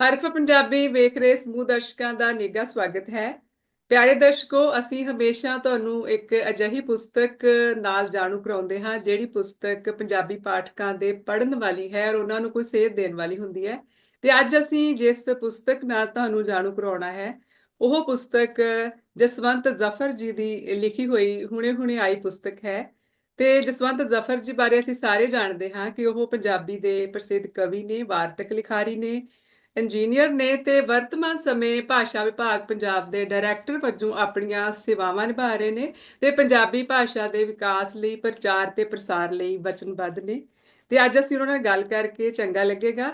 ਹਰਫ ਪੰਜਾਬੀ ਵੇਖ ਰਹੇ ਸਮੂਹ ਦਰਸ਼ਕਾਂ ਦਾ ਨਿੱਘਾ ਸਵਾਗਤ ਹੈ। ਪਿਆਰੇ ਦਰਸ਼ਕੋ, ਅਸੀਂ ਹਮੇਸ਼ਾ ਤੁਹਾਨੂੰ ਇੱਕ ਅਜਿਹੀ ਪੁਸਤਕ ਨਾਲ ਜਾਣੂ ਕਰਾਉਂਦੇ ਹਾਂ, ਜਿਹੜੀ ਪੁਸਤਕ ਪੰਜਾਬੀ ਪਾਠਕਾਂ ਦੇ ਪੜ੍ਹਨ ਵਾਲੀ ਹੈ ਔਰ ਉਹਨਾਂ ਨੂੰ ਕੋਈ ਸੇਧ ਦੇਣ ਵਾਲੀ ਹੁੰਦੀ ਹੈ। ਤੇ ਅੱਜ ਅਸੀਂ ਜਿਸ ਪੁਸਤਕ ਨਾਲ ਤੁਹਾਨੂੰ ਜਾਣੂ ਕਰਾਉਣਾ ਹੈ, ਉਹ ਪੁਸਤਕ ਜਸਵੰਤ ਜ਼ਫਰ ਜੀ ਦੀ ਲਿਖੀ ਹੋਈ, ਹੁਣੇ-ਹੁਣੇ ਆਈ ਪੁਸਤਕ ਹੈ। ਤੇ ਜਸਵੰਤ ਜ਼ਫਰ ਜੀ ਬਾਰੇ ਅਸੀਂ ਸਾਰੇ ਜਾਣਦੇ ਹਾਂ ਕਿ ਉਹ ਪੰਜਾਬੀ ਦੇ ਪ੍ਰਸਿੱਧ ਕਵੀ ਨੇ, ਵਾਰਤਕ ਲਿਖਾਰੀ ਨੇ ਇੰਜੀਨੀਅਰ ਨੇ ਤੇ ਵਰਤਮਾਨ ਸਮੇਂ ਭਾਸ਼ਾ ਵਿਭਾਗ ਪੰਜਾਬ ਦੇ ਡਾਇਰੈਕਟਰ ਵਜੋਂ ਆਪਣੀਆਂ ਸੇਵਾਵਾਂ ਨਿਭਾ ਰਹੇ ਨੇ ਤੇ ਪੰਜਾਬੀ ਭਾਸ਼ਾ ਦੇ ਵਿਕਾਸ ਲਈ ਪ੍ਰਚਾਰ ਤੇ ਪ੍ਰਸਾਰ ਲਈ ਵਚਨਬੱਧ ਨੇ। ਤੇ ਅੱਜ ਅਸੀਂ ਉਹਨਾਂ ਨਾਲ ਗੱਲ ਕਰਕੇ ਚੰਗਾ ਲੱਗੇਗਾ।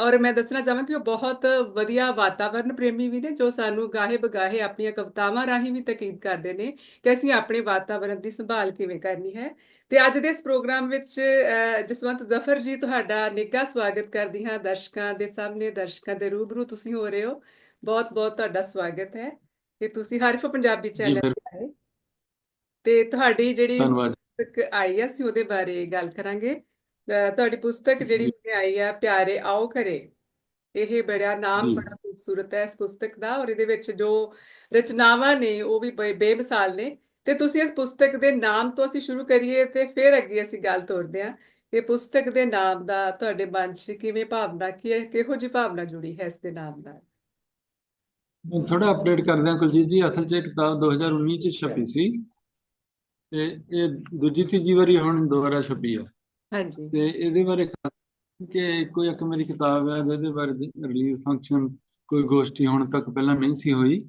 ਔਰ ਮੈਂ ਦੱਸਣਾ ਚਾਹਾਂਗਾ ਕਿ ਉਹ ਬਹੁਤ ਵਧੀਆ ਵਾਤਾਵਰਣ ਪ੍ਰੇਮੀ ਵੀ ਨੇ ਜੋ ਸਾਨੂੰ ਗਾਹੇ ਬਗਾਹੇ ਆਪਣੀਆਂ ਕਵਿਤਾਵਾਂ ਰਾਹੀਂ ਵੀ ਤਕੀਦ ਕਰਦੇ ਨੇ ਕਿ ਅਸੀਂ ਆਪਣੇ ਵਾਤਾਵਰਣ ਦੀ ਸੰਭਾਲ ਕਿਵੇਂ ਕਰਨੀ ਹੈ। ਤੇ ਅੱਜ ਦੇ ਇਸ ਪ੍ਰੋਗਰਾਮ ਵਿੱਚ ਜਸਵੰਤ ਜ਼ਫਰ ਜੀ ਤੁਹਾਡਾ ਨਿੱਘਾ ਸਵਾਗਤ ਕਰਦੀ ਹਾਂ। ਦਰਸ਼ਕਾਂ ਦੇ ਸਾਹਮਣੇ ਦਰਸ਼ਕਾਂ ਦੇ ਰੂਬਰੂ ਤੁਸੀਂ ਹੋ ਰਹੇ ਹੋ। ਬਹੁਤ ਬਹੁਤ ਤੁਹਾਡਾ ਸਵਾਗਤ ਹੈ। ਕਿ ਤੁਸੀਂ ਹਰਫ ਪੰਜਾਬੀ ਚੈਨਲ ਤੇ ਆਏ। ਤੇ ਤੁਹਾਡੀ ਜਿਹੜੀ ਆਈ ਅਸੀਂ ਉਹਦੇ ਬਾਰੇ ਗੱਲ ਕਰਾਂਗੇ। ਤੁਹਾਡੀ ਪੁਸਤਕ ਜਿਹੜੀ ਆਈ ਹੈ ਪਿਆਰੇ ਆਓ ਕਰੇ ਇਹ ਬੜਾ ਨਾਮ ਬੜਾ ਖੂਬਸੂਰਤ ਹੈ ਇਸ ਪੁਸਤਕ ਦਾ ਔਰ ਇਹਦੇ ਵਿੱਚ ਜੋ ਰਚਨਾਵਾਂ ਨੇ ਉਹ ਵੀ ਬੇਮਿਸਾਲ ਨੇ। ਤੇ ਤੁਸੀਂ ਇਸ ਪੁਸਤਕ ਦੇ ਨਾਮ ਤੋਂ ਅਸੀਂ ਸ਼ੁਰੂ ਕਰੀਏ ਤੇ ਫਿਰ ਅੱਗੇ ਅਸੀਂ ਗੱਲ ਤੋਰਦੇ ਹਾਂ। ਕਿ ਪੁਸਤਕ ਦੇ ਨਾਮ ਦਾ ਤੁਹਾਡੇ ਮਨ 'ਚ ਕਿਵੇਂ ਭਾਵਨਾ ਕੀ ਹੈ ਕਿਹੋ ਜਿਹੀ ਭਾਵਨਾ ਜੁੜੀ ਹੈ ਇਸ ਦੇ ਨਾਮ ਨਾਲ? ਮੈਂ ਥੋੜਾ ਅਪਡੇਟ ਕਰਦੇ ਹਾਂ ਕੁਲਜੀਤ ਜੀ ਅਸਲ 'ਚ ਇਹ ਕਿਤਾਬ 2019 'ਚ ਛਪੀ ਸੀ। ਤੇ ਇਹ ਦੂਜੀ ਤੀਜੀ ਵਾਰੀ ਹੁਣ ਦੁਬਾਰਾ ਛਪੀ ਹੈ ਹਾਂਜੀ। ਤੇ ਇਹਦੇ ਬਾਰੇ ਕਿ ਕੋਈ ਇੱਕ ਮੇਰੀ ਕਿਤਾਬ ਹੈ ਜਿਹਦੇ ਬਾਰੇ ਰਿਲੀਜ਼ ਫੰਕਸ਼ਨ ਕੋਈ ਗੋਸ਼ਟੀ ਹੁਣ ਤੱਕ ਪਹਿਲਾਂ ਨਹੀਂ ਸੀ ਹੋਈ।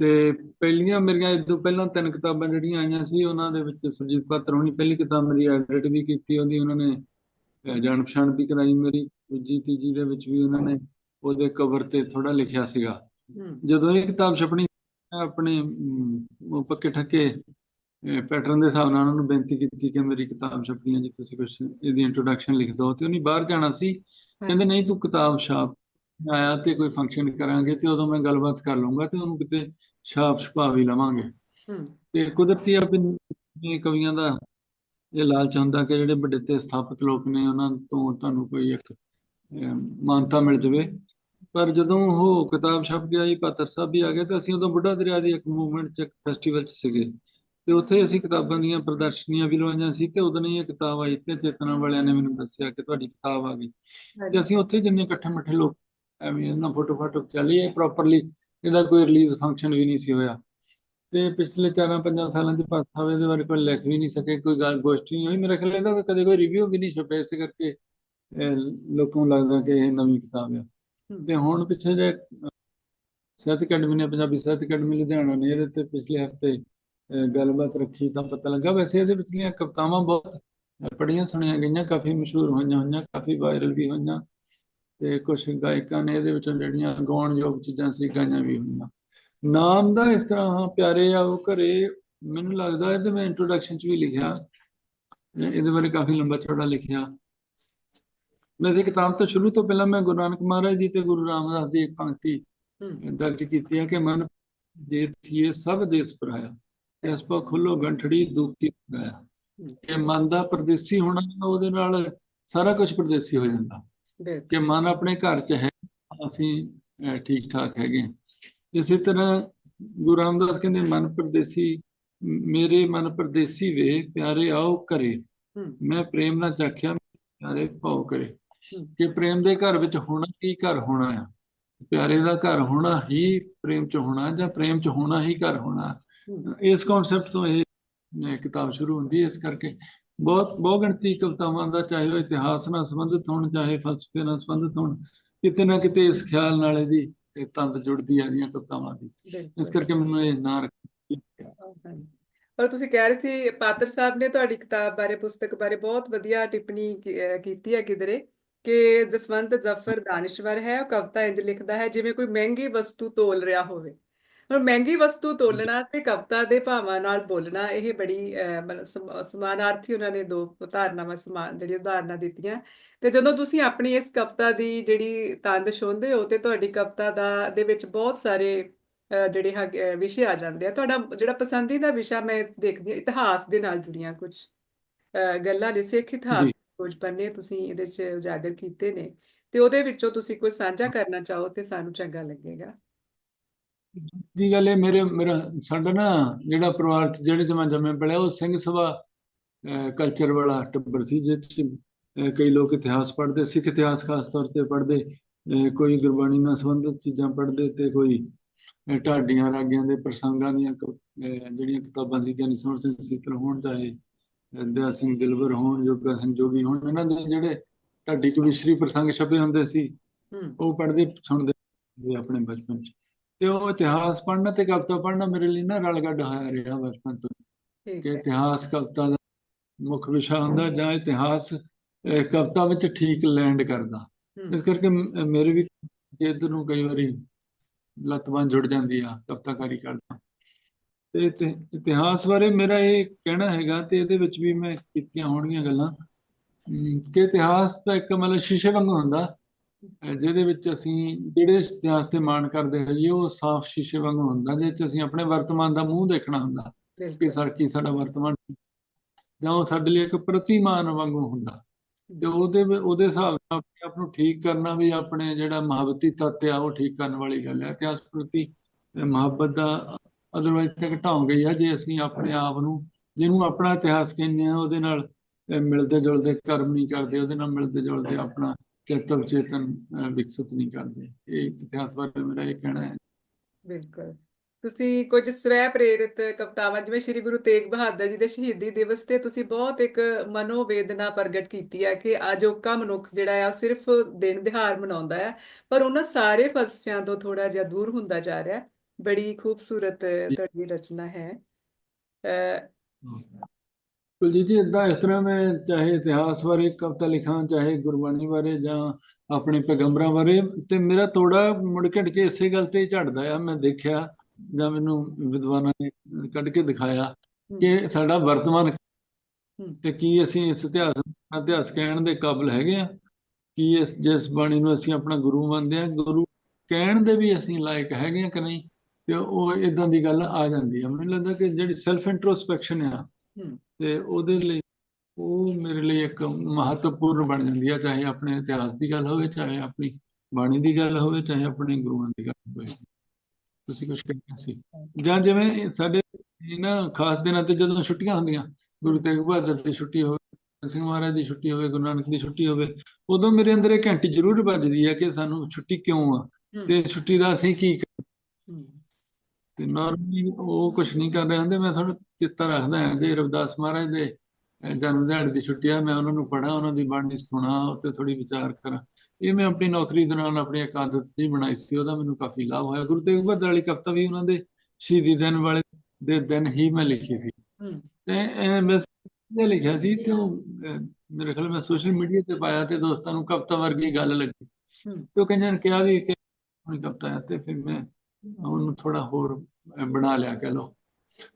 ਤੇ ਪਹਿਲੀਆਂ ਮੇਰੀਆਂ ਇਸ ਤੋਂ ਪਹਿਲਾਂ ਤਿੰਨ ਕਿਤਾਬਾਂ ਜਿਹੜੀਆਂ ਆਈਆਂ ਸੀ ਉਹਨਾਂ ਦੇ ਵਿੱਚ ਸੁਰਜੀਤ ਪਾਤਰ ਹੋਣੀ ਪਹਿਲੀ ਕਿਤਾਬ ਮੇਰੀ ਐਡਿਟ ਵੀ ਕੀਤੀ ਉਹਦੀ ਉਹਨਾਂ ਨੇ ਜਾਣ ਪਛਾਣ ਵੀ ਕਰਾਈ ਮੇਰੀ। ਦੂਜੀ ਤੀਜੀ ਦੇ ਵਿੱਚ ਵੀ ਉਹਨਾਂ ਨੇ ਉਹਦੇ ਕਵਰ ਤੇ ਥੋੜਾ ਲਿਖਿਆ ਸੀਗਾ। ਜਦੋਂ ਇਹ ਕਿਤਾਬ ਛਪਣੀ ਆਪਣੇ ਪੱਕੇ ਠੱਕੇ ਪੈਟਰਨ ਦੇ ਹਿਸਾਬ ਨਾਲ ਉਹਨਾਂ ਨੂੰ ਬੇਨਤੀ ਕੀਤੀ ਕਿ ਮੇਰੀ ਕਿਤਾਬ ਛਪਣੀ ਹੈ ਜੀ ਤੁਸੀਂ ਕੁਝ ਇਹਦੀ ਇੰਟਰੋਡਕਸ਼ਨ ਲਿਖ ਦਿਓ। ਤੇ ਉਹਨੇ ਬਾਹਰ ਜਾਣਾ ਸੀ। ਕਹਿੰਦੇ ਨਹੀਂ ਤੂੰ ਕਿਤਾਬ ਛਾਪ ਆਇਆ ਤੇ ਕੋਈ ਫੰਕਸ਼ਨ ਕਰਾਂਗੇ ਤੇ ਉਦੋਂ ਮੈਂ ਗੱਲਬਾਤ ਕਰ ਲਵਾਂਗਾ ਤੇ ਉਹਨੂੰ ਕਿਤੇ ਛਾਪ ਛਪਾ ਵੀ ਲਵਾਂਗੇ। ਤੇ ਕੁਦਰਤੀ ਆ ਵੀ ਕਵੀਆਂ ਦਾ ਇਹ ਲਾਲਚ ਹੁੰਦਾ ਕਿ ਜਿਹੜੇ ਵੱਡੇ ਤੇ ਸਥਾਪਿਤ ਲੋਕ ਨੇ ਉਹਨਾਂ ਤੋਂ ਤੁਹਾਨੂੰ ਕੋਈ ਇੱਕ ਮਾਨਤਾ ਮਿਲ ਜਵੇ। ਪਰ ਜਦੋਂ ਉਹ ਕਿਤਾਬ ਛਪ ਗਿਆ ਜੀ ਪਾਤਰ ਸਾਹਿਬ ਵੀ ਆ ਗਏ ਤਾਂ ਅਸੀਂ ਉਦੋਂ ਬੁੱਢਾ ਦਰਿਆ ਦੀ ਇੱਕ ਮੂਵਮੈਂਟ ਚ ਫੈਸਟੀਵਲ ਚ ਸੀਗੇ। ਤੇ ਉੱਥੇ ਅਸੀਂ ਕਿਤਾਬਾਂ ਦੀਆਂ ਪ੍ਰਦਰਸ਼ਨੀਆਂ ਵੀ ਲਵਾਈਆਂ ਸੀ ਤੇ ਉਦੋਂ ਇਹ ਕਿਤਾਬ ਆਈ ਤੇ ਚੇਤਨਾ ਵਾਲਿਆਂ ਨੇ ਮੈਨੂੰ ਦੱਸਿਆ ਕਿ ਤੁਹਾਡੀ ਕਿਤਾਬ ਆ ਗਈ। ਤੇ ਅਸੀਂ ਉੱਥੇ ਜਿੰਨੇ ਇਕੱਠੇ ਮੱਠੇ ਲੋਕ ਐਵੇਂ ਇਹਨਾਂ ਫੋਟੋ ਫਾਟੋ ਚੱਲੀ ਇਹ ਪ੍ਰੋਪਰਲੀ ਇਹਦਾ ਕੋਈ ਰਿਲੀਜ਼ ਫੰਕਸ਼ਨ ਵੀ ਨਹੀਂ ਸੀ ਹੋਇਆ। ਤੇ ਪਿਛਲੇ 4-5 ਸਾਲਾਂ ਦੇ ਪਾਸਾਵੇ ਦੇ ਬਾਰੇ ਕੋਈ ਲਿਖ ਵੀ ਨਹੀਂ ਸਕੇ ਕੋਈ ਗੱਲ ਗੋਸ਼ਟੀ ਨਹੀਂ ਹੋਈ। ਮੇਰੇ ਖਿਆਲ ਇਹਦਾ ਕਦੇ ਕੋਈ ਰਿਵਿਊ ਵੀ ਨਹੀਂ ਛਪਿਆ ਇਸ ਕਰਕੇ ਲੋਕਾਂ ਨੂੰ ਲੱਗਦਾ ਕਿ ਇਹ ਨਵੀਂ ਕਿਤਾਬ ਹੈ। ਤੇ ਹੁਣ ਪਿੱਛੇ ਜੇ ਸਾਹਿਤ ਅਕੈਡਮੀ ਨੇ ਪੰਜਾਬੀ ਸਾਹਿਤ ਅਕੈਡਮੀ ਲੁਧਿਆਣਾ ਨੇ ਇਹਦੇ ਤੇ ਪਿਛਲੇ ਹਫ਼ਤੇ ਗੱਲਬਾਤ ਰੱਖੀ ਤਾਂ ਪਤਾ ਲੱਗਾ। ਵੈਸੇ ਇਹਦੇ ਵਿਚਲੀਆਂ ਕਵਿਤਾਵਾਂ ਬਹੁਤ ਪੜੀਆਂ ਸੁਣੀਆਂ ਗਈਆਂ ਕਾਫੀ ਮਸ਼ਹੂਰ ਹੋਈਆਂ ਹੋਈਆਂ ਕਾਫੀ ਵਾਇਰਲ ਵੀ ਹੋਈਆਂ ਤੇ ਕੁਝ ਗਾਇਕਾਂ ਨੇ ਇਹਦੇ ਵਿੱਚੋਂ ਜਿਹੜੀਆਂ ਗਾਉਣ ਯੋਗ ਚੀਜ਼ਾਂ ਸੀ ਗਾਈਆਂ ਵੀ ਹੋਈਆਂ। ਨਾਮ ਦਾ ਇਸ ਤਰ੍ਹਾਂ ਹਾਂ ਪਿਆਰੇ ਆ ਉਹ ਘਰੇ ਮੈਨੂੰ ਲੱਗਦਾ ਤੇ ਮੈਂ ਇੰਟਰੋਡਕਸ਼ਨ 'ਚ ਵੀ ਲਿਖਿਆ। ਇਹਦੇ ਬਾਰੇ ਕਾਫੀ ਲੰਬਾ ਚੌੜਾ ਲਿਖਿਆ। ਮੈਂ ਇਹ ਕਿਤਾਬ ਤੋਂ ਸ਼ੁਰੂ ਤੋਂ ਪਹਿਲਾਂ ਮੈਂ ਗੁਰੂ ਨਾਨਕ ਮਹਾਰਾਜ ਜੀ ਤੇ ਗੁਰੂ ਰਾਮਦਾਸ ਦੀ ਇੱਕ ਪੰਕਤੀ ਦਰਜ ਕੀਤੀ ਹੈ ਕਿ ਮਨ ਜੇ ਥੀਏ ਸਭ ਦੇਸ ਪਰਾਇਆ। ਇਸ ਪਾ ਖੁੱਲੋ ਗੰਠੜੀ ਦੁਖੀ ਪਰਾਇਆ ਕਿ ਮਨ ਦਾ ਪਰਦੇਸੀ ਹੋਣਾ ਉਹਦੇ ਨਾਲ ਸਾਰਾ ਕੁਝ ਪਰਦੇਸੀ ਹੋ ਜਾਂਦਾ। ਕਿ ਮਨ ਆਪਣੇ ਘਰ 'ਚ ਹੈ ਅਸੀਂ ਠੀਕ ਠਾਕ ਹੈਗੇ। ਇਸੇ ਤਰ੍ਹਾਂ ਗੁਰੂ ਰਾਮਦਾਸ ਕਹਿੰਦੇ ਮਨ ਪਰਦੇਸੀ ਮੇਰੇ ਮਨ ਪਰਦੇਸੀ ਵੇ ਪਿਆਰੇ ਆਓ ਕਰੇ ਮੈਂ ਪ੍ਰੇਮ ਨਾਲ ਚਾਖਿਆ ਪਿਆਰੇ ਭਾਉ ਕਰੇ ਕਿ ਪ੍ਰੇਮ ਦੇ ਘਰ ਵਿੱਚ ਹੋਣਾ ਕੀ ਘਰ ਹੋਣਾ ਆ? ਪਿਆਰੇ ਦਾ ਘਰ ਹੋਣਾ ਹੀ ਪ੍ਰੇਮ 'ਚ ਹੋਣਾ ਜਾਂ ਪ੍ਰੇਮ 'ਚ ਹੋਣਾ ਹੀ ਘਰ ਹੋਣਾ? ਇਸ ਕਨਸੈਪਟ ਤੋਂ ਇਹ ਕਿਤਾਬ ਸ਼ੁਰੂ ਹੁੰਦੀ ਹੈ ਇਸ ਕਰਕੇ ਬਹੁਤ ਬਹੁ ਗਿਣਤੀ ਕਵਿਤਾਵਾਂ ਦਾ ਚਾਹੇ ਉਹ ਇਤਿਹਾਸ ਨਾਲ ਸੰਬੰਧਿਤ ਹੋਣ ਚਾਹੇ ਫਲਸਫੇ ਨਾਲ ਸੰਬੰਧਿਤ ਹੋਣ ਕਿਤੇ ਨਾ ਕਿਤੇ ਇਸ ਖਿਆਲ ਨਾਲ ਇਹਦੀ ਤੰਦ ਜੁੜਦੀ ਆ ਦੀਆਂ ਕਵਿਤਾਵਾਂ ਦੀ। ਇਸ ਕਰਕੇ ਮੈਨੂੰ ਇਹ ਨਾਂ ਰੱਖਿਆ। ਪਰ ਤੁਸੀਂ ਕਹਿ ਰਹੇ ਸੀ ਪਾਤਰ ਸਾਹਿਬ ਨੇ ਤੁਹਾਡੀ ਕਿਤਾਬ ਬਾਰੇ ਪੁਸਤਕ ਬਾਰੇ ਬਹੁਤ ਵਧੀਆ ਟਿੱਪਣੀ ਕੀਤੀ ਹੈ ਕਿਧਰੇ ਕਿ ਜਸਵੰਤ ਜ਼ਫਰ ਦਾਨਿਸ਼ਵਰ ਹੈ ਉਹ ਕਵਿਤਾ ਇੰਜ ਲਿਖਦਾ ਹੈ ਜਿਵੇਂ ਕੋਈ ਮਹਿੰਗੀ ਵਸਤੂ ਤੋਲ ਰਿਹਾ ਹੋਵੇ। ਹੁਣ ਮਹਿੰਗੀ ਵਸਤੂ ਤੋਲਣਾ ਤੇ ਕਵਿਤਾ ਦੇ ਭਾਵਾਂ ਨਾਲ ਬੋਲਣਾ ਇਹ ਬੜੀ ਸਮਾਨਾਰਥੀ ਉਹਨਾਂ ਨੇ ਦੋ ਉਦਾਹਰਨਾਂ ਸਮਾਨ ਜਿਹੜੀ ਉਦਾਹਰਨਾਂ ਦਿੱਤੀਆਂ। ਤੇ ਜਦੋਂ ਤੁਸੀਂ ਆਪਣੀ ਇਸ ਕਵਿਤਾ ਦੀ ਜਿਹੜੀ ਤੰਦ ਛੋਂਦੇ ਹੋ ਤੇ ਤੁਹਾਡੀ ਕਵਿਤਾ ਦਾ ਦੇ ਵਿੱਚ ਬਹੁਤ ਸਾਰੇ ਜਿਹੜੇ ਵਿਸ਼ੇ ਆ ਜਾਂਦੇ ਆ ਤੁਹਾਡਾ ਜਿਹੜਾ ਪਸੰਦੀਦਾ ਵਿਸ਼ਾ ਮੈਂ ਦੇਖਦੀ ਹਾਂ ਇਤਿਹਾਸ ਦੇ ਨਾਲ ਜੁੜੀਆਂ ਕੁਝ ਗੱਲਾਂ ਨੇ ਸਿੱਖ ਇਤਿਹਾਸ ਕੁਝ ਪੰਨੇ ਤੁਸੀਂ ਇਹਦੇ 'ਚ ਉਜਾਗਰ ਕੀਤੇ ਨੇ। ਤੇ ਉਹਦੇ ਵਿੱਚੋਂ ਤੁਸੀਂ ਕੁਝ ਸਾਂਝਾ ਕਰਨਾ ਚਾਹੋ ਤੇ ਸਾਨੂੰ ਚੰਗਾ ਲੱਗੇਗਾ। ਦੀ ਗੱਲ ਇਹ ਮੇਰੇ ਮੇਰਾ ਸਾਡਾ ਨਾ ਜਿਹੜਾ ਪਰਿਵਾਰ ਜਿਹੜੇ 'ਚ ਮੈਂ ਜੰਮੇ ਪਲਿਆ ਉਹ ਸਿੰਘ ਸਭਾ ਕਲਚਰ ਵਾਲਾ ਟੱਬਰ ਸੀ ਅਹ, ਕਈ ਲੋਕ ਇਤਿਹਾਸ ਪੜ੍ਹਦੇ ਸਿੱਖ ਇਤਿਹਾਸ ਖਾਸ ਤੌਰ ਤੇ ਪੜ੍ਹਦੇ ਕੋਈ ਗੁਰਬਾਣੀ ਨਾਲ ਸੰਬੰਧਿਤ ਚੀਜ਼ਾਂ ਪੜ੍ਹਦੇ ਤੇ ਕੋਈ ਢਾਡੀਆਂ ਰਾਗਿਆਂ ਦੇ ਪ੍ਰਸੰਗਾਂ ਦੀਆਂ ਜਿਹੜੀਆਂ ਕਿਤਾਬਾਂ ਸੀ ਗਿਆਨੀ ਸੋਹਣ ਸਿੰਘ ਸੀਤਲ ਹੋਣ ਚਾਹੇ ਦਇਆ ਸਿੰਘ ਦਿਲਬਰ ਹੋਣ ਜੋਗਾ ਸਿੰਘ ਜੋਗੀ ਹੋਣ ਇਹਨਾਂ ਦੇ ਜਿਹੜੇ ਢਾਡੀ ਕਵਿਸ਼ਰੀ ਪ੍ਰਸੰਗ ਛਪੇ ਹੁੰਦੇ ਸੀ ਉਹ ਪੜ੍ਹਦੇ ਸੁਣਦੇ ਆਪਣੇ ਬਚਪਨ 'ਚ। ਤੇ ਉਹ ਇਤਿਹਾਸ ਪੜ੍ਹਨਾ ਤੇ ਕਵਿਤਾ ਪੜ੍ਹਨਾ ਮੇਰੇ ਲਈ ਨਾ ਰਲ ਗੱਡ ਹੋਇਆ ਰਿਹਾ ਬਚਪਨ ਤੋਂ। ਕਿ ਇਤਿਹਾਸ ਕਵਿਤਾ ਦਾ ਮੁੱਖ ਵਿਸ਼ਾ ਹੁੰਦਾ ਜਾਂ ਇਤਿਹਾਸ ਕਵਿਤਾ ਵਿੱਚ ਠੀਕ ਲੈਂਡ ਕਰਦਾ। ਇਸ ਕਰਕੇ ਮੇਰੇ ਵੀ ਜਿੱਦ ਨੂੰ ਕਈ ਵਾਰੀ ਲੱਤ ਜੁੜ ਜਾਂਦੀ ਆ ਕਵਿਤਾਕਾਰੀ ਕਰਦਾ। ਤੇ ਇਤਿ- ਇਤਿਹਾਸ ਬਾਰੇ ਮੇਰਾ ਇਹ ਕਹਿਣਾ ਹੈਗਾ ਤੇ ਇਹਦੇ ਵਿੱਚ ਵੀ ਮੈਂ ਕੀਤੀਆਂ ਹੋਣਗੀਆਂ ਗੱਲਾਂ। ਕਿ ਇਤਿਹਾਸ ਤਾਂ ਇੱਕ ਮਤਲਬ ਸ਼ੀਸ਼ੇ ਵਾਂਗੂ ਹੁੰਦਾ। ਜਿਹਦੇ ਵਿੱਚ ਅਸੀਂ ਜਿਹੜੇ ਇਤਿਹਾਸ ਤੇ ਮਾਣ ਕਰਦੇ ਹੋਈਏ ਉਹ ਸਾਫ਼ ਸ਼ੀਸ਼ੇ ਵਾਂਗੂ ਹੁੰਦਾ ਜਿਹਦੇ 'ਚ ਅਸੀਂ ਆਪਣੇ ਵਰਤਮਾਨ ਦਾ ਮੂੰਹ ਦੇਖਣਾ ਹੁੰਦਾ ਕਿ ਸਰ ਕੀ ਸਾਡਾ ਵਰਤਮਾਨ ਜਾਂ ਸਾਡੇ ਲਈ ਇੱਕ ਪ੍ਰਤੀਮਾਨ ਵਾਂਗੂ ਹੁੰਦਾ। ਤੇ ਉਹਦੇ ਉਹਦੇ ਹਿਸਾਬ ਨਾਲ ਆਪਣੇ ਆਪ ਨੂੰ ਠੀਕ ਕਰਨਾ ਵੀ ਆਪਣੇ ਜਿਹੜਾ ਮੁਹੱਬਤੀ ਤੱਤ ਆ ਉਹ ਠੀਕ ਕਰਨ ਵਾਲੀ ਗੱਲ ਹੈ। ਇਤਿਹਾਸ ਪ੍ਰਤੀ ਮੁਹੱਬਤ ਦਾ ਅਦਰਵਾਈਜ਼ ਤੱਕ ਢਾਉਂਗੇ ਹੀ ਆ ਜੇ ਅਸੀਂ ਆਪਣੇ ਆਪ ਨੂੰ ਜਿਹਨੂੰ ਆਪਣਾ ਇਤਿਹਾਸ ਕਹਿੰਦੇ ਆ ਉਹਦੇ ਨਾਲ ਮਿਲਦੇ ਜੁਲਦੇ ਕਰਮ ਨਹੀਂ ਕਰਦੇ ਉਹਦੇ ਨਾਲ ਮਿਲਦੇ ਜੁਲਦੇ ਆਪਣਾ ਚੇਤਨ ਚੇਤਨ ਵਿਕਸਿਤ ਨਹੀਂ ਕਰਦੇ। ਇਹ ਇਤਿਹਾਸ ਬਾਰੇ ਮੇਰਾ ਇਹ ਕਹਿਣਾ ਹੈ। ਬਿਲਕੁਲ। ਤੁਸੀਂ ਕੁਝ ਸਵੈ ਪ੍ਰੇਰਿਤ ਕਵਿਤਾਵਾਂ ਜਿਵੇਂ ਸ੍ਰੀ ਗੁਰੂ ਤੇਗ ਬਹਾਦਰ ਜੀ ਦੇ ਸ਼ਹੀਦੀ ਦਿਵਸ ਤੇ ਤੁਸੀਂ ਬਹੁਤ ਇੱਕ ਮਨੋਵੇਦਨਾ ਪ੍ਰਗਟ ਕੀਤੀ ਹੈ ਕਿ ਅਜੋਕਾ ਮਨੁੱਖ ਜਿਹੜਾ ਉਹ ਸਿਰਫ ਦਿਨ ਦਿਹਾੜ ਮਨਾਉਂਦਾ ਹੈ ਪਰ ਉਹਨਾਂ ਸਾਰੇ ਫਲਸਫਿਆਂ ਤੋਂ ਥੋੜਾ ਜਿਹਾ ਦੂਰ ਹੁੰਦਾ ਜਾ ਰਿਹਾ ਬੜੀ ਖੂਬਸੂਰਤ ਤੁਹਾਡੀ ਰਚਨਾ ਹੈ। ਕੁਲਜੀਤ ਜੀ ਇਦਾਂ ਇਸ ਤਰ੍ਹਾਂ ਮੈਂ ਚਾਹੇ ਇਤਿਹਾਸ ਬਾਰੇ ਕਵਿਤਾ ਲਿਖਾਂ ਚਾਹੇ ਗੁਰਬਾਣੀ ਬਾਰੇ ਜਾਂ ਆਪਣੇ ਪੈਗੰਬਰਾਂ ਬਾਰੇ ਤੇ ਮੇਰਾ ਤੋੜਾ ਮੁੜ ਘਟ ਕੇ ਇਸੇ ਗੱਲ ਤੇ ਝੜਦਾ ਆ। ਮੈਂ ਦੇਖਿਆ ਜਾਂ ਮੈਨੂੰ ਵਿਦਵਾਨਾਂ ਨੇ ਕੱਢ ਕੇ ਦਿਖਾਇਆ ਕਿ ਸਾਡਾ ਵਰਤਮਾਨ ਤੇ ਕੀ ਅਸੀਂ ਇਸ ਇਤਿਹਾਸ ਇਤਿਹਾਸ ਕਹਿਣ ਦੇ ਕਾਬਿਲ ਹੈਗੇ ਆ? ਕੀ ਇਸ ਜਿਸ ਬਾਣੀ ਨੂੰ ਅਸੀਂ ਆਪਣਾ ਗੁਰੂ ਮੰਨਦੇ ਆ? ਗੁਰੂ ਕਹਿਣ ਦੇ ਵੀ ਅਸੀਂ ਲਾਇਕ ਹੈਗੇ ਆ ਕਿ ਨਹੀਂ? ਤੇ ਉਹ ਇਦਾਂ ਦੀ ਗੱਲ ਆ ਜਾਂਦੀ ਆ। ਮੈਨੂੰ ਲੱਗਦਾ ਕਿ ਜਿਹੜੀ ਸੈਲਫ ਇੰਟਰੋਸਪੈਕਸ਼ਨ ਆ ਤੇ ਉਹਦੇ ਲਈ ਉਹ ਮੇਰੇ ਲਈ ਇੱਕ ਮਹੱਤਵਪੂਰਨ ਬਣ ਜਾਂਦੀ ਆ ਚਾਹੇ ਆਪਣੇ ਇਤਿਹਾਸ ਦੀ ਗੱਲ ਹੋਵੇ ਚਾਹੇ ਆਪਣੀ ਬਾਣੀ ਦੀ ਗੱਲ ਹੋਵੇ ਚਾਹੇ ਆਪਣੇ ਗੁਰੂਆਂ ਦੀ ਗੱਲ ਹੋਵੇ। ਤੁਸੀਂ ਕੁਝ ਕਹਿਣਾ ਸੀ? ਜਾਂ ਜਿਵੇਂ ਸਾਡੇ ਇਹਨਾਂ ਖਾਸ ਦਿਨਾਂ ਤੇ ਜਦੋਂ ਛੁੱਟੀਆਂ ਹੁੰਦੀਆਂ ਗੁਰੂ ਤੇਗ ਬਹਾਦਰ ਦੀ ਛੁੱਟੀ ਹੋਵੇ ਸਿੰਘ ਮਹਾਰਾਜ ਦੀ ਛੁੱਟੀ ਹੋਵੇ ਗੁਰੂ ਨਾਨਕ ਦੀ ਛੁੱਟੀ ਹੋਵੇ ਉਦੋਂ ਮੇਰੇ ਅੰਦਰ ਇਹ ਘੰਟੀ ਜ਼ਰੂਰ ਵੱਜਦੀ ਹੈ ਕਿ ਸਾਨੂੰ ਛੁੱਟੀ ਕਿਉਂ ਆ? ਤੇ ਛੁੱਟੀ ਦਾ ਅਸੀਂ ਕੀ ਕਰ- ਤੇ ਨਾਰਮਲੀ ਉਹ ਕੁਝ ਨਹੀਂ ਕਰ ਰਹੇ ਹੁੰਦੇ ਮੈਂ ਥੋੜਾ ਚਿੱਤਾ ਰੱਖਦਾ ਹਾਂ ਜੇ ਰਵਿਦਾਸ ਮਹਾਰਾਜ ਦੇ ਜਨਮ ਦਿਹਾੜੇ ਦੀ ਛੁੱਟੀ ਆ ਮੈਂ ਉਹਨਾਂ ਨੂੰ ਪੜ੍ਹਾਂ ਉਹਨਾਂ ਦੀ ਬਾਣੀ ਸੁਣਾ ਉੱਤੇ ਥੋੜੀ ਵਿਚਾਰ ਕਰਾਂ। ਇਹ ਮੈਂ ਆਪਣੀ ਨੌਕਰੀ ਦੌਰਾਨ ਆਪਣੀ ਇੱਕ ਆਦਤ ਬਣਾਈ ਸੀ ਉਹਦਾ ਮੈਨੂੰ ਕਾਫੀ ਲਾਭ ਹੋਇਆ। ਗੁਰੂ ਤੇਗ ਬਹਾਦਰ ਵਾਲੀ ਕਵਿਤਾ ਵੀ ਉਹਨਾਂ ਦੇ ਸ਼ਹੀਦੀ ਦਿਨ ਵਾਲੇ ਦੇ ਦਿਨ ਹੀ ਮੈਂ ਲਿਖੀ ਸੀ। ਤੇ ਮੈਂ ਲਿਖਿਆ ਸੀ ਤੇ ਉਹ ਮੇਰੇ ਖਿਆਲ ਮੈਂ ਸੋਸ਼ਲ ਮੀਡੀਆ ਤੇ ਪਾਇਆ ਤੇ ਦੋਸਤਾਂ ਨੂੰ ਕਵਿਤਾ ਵਰਗੀ ਗੱਲ ਲੱਗੀ। ਤੇ ਉਹ ਕਹਿੰਦੇ ਨੇ ਕਿਹਾ ਵੀ ਕਿ ਆਪਣੀ ਕਵਿਤਾ ਹੈ ਤੇ ਫਿਰ ਮੈਂ ਉਹਨੂੰ ਥੋੜਾ ਹੋਰ ਬਣਾ ਲਿਆ ਕਹਿ ਲਓ।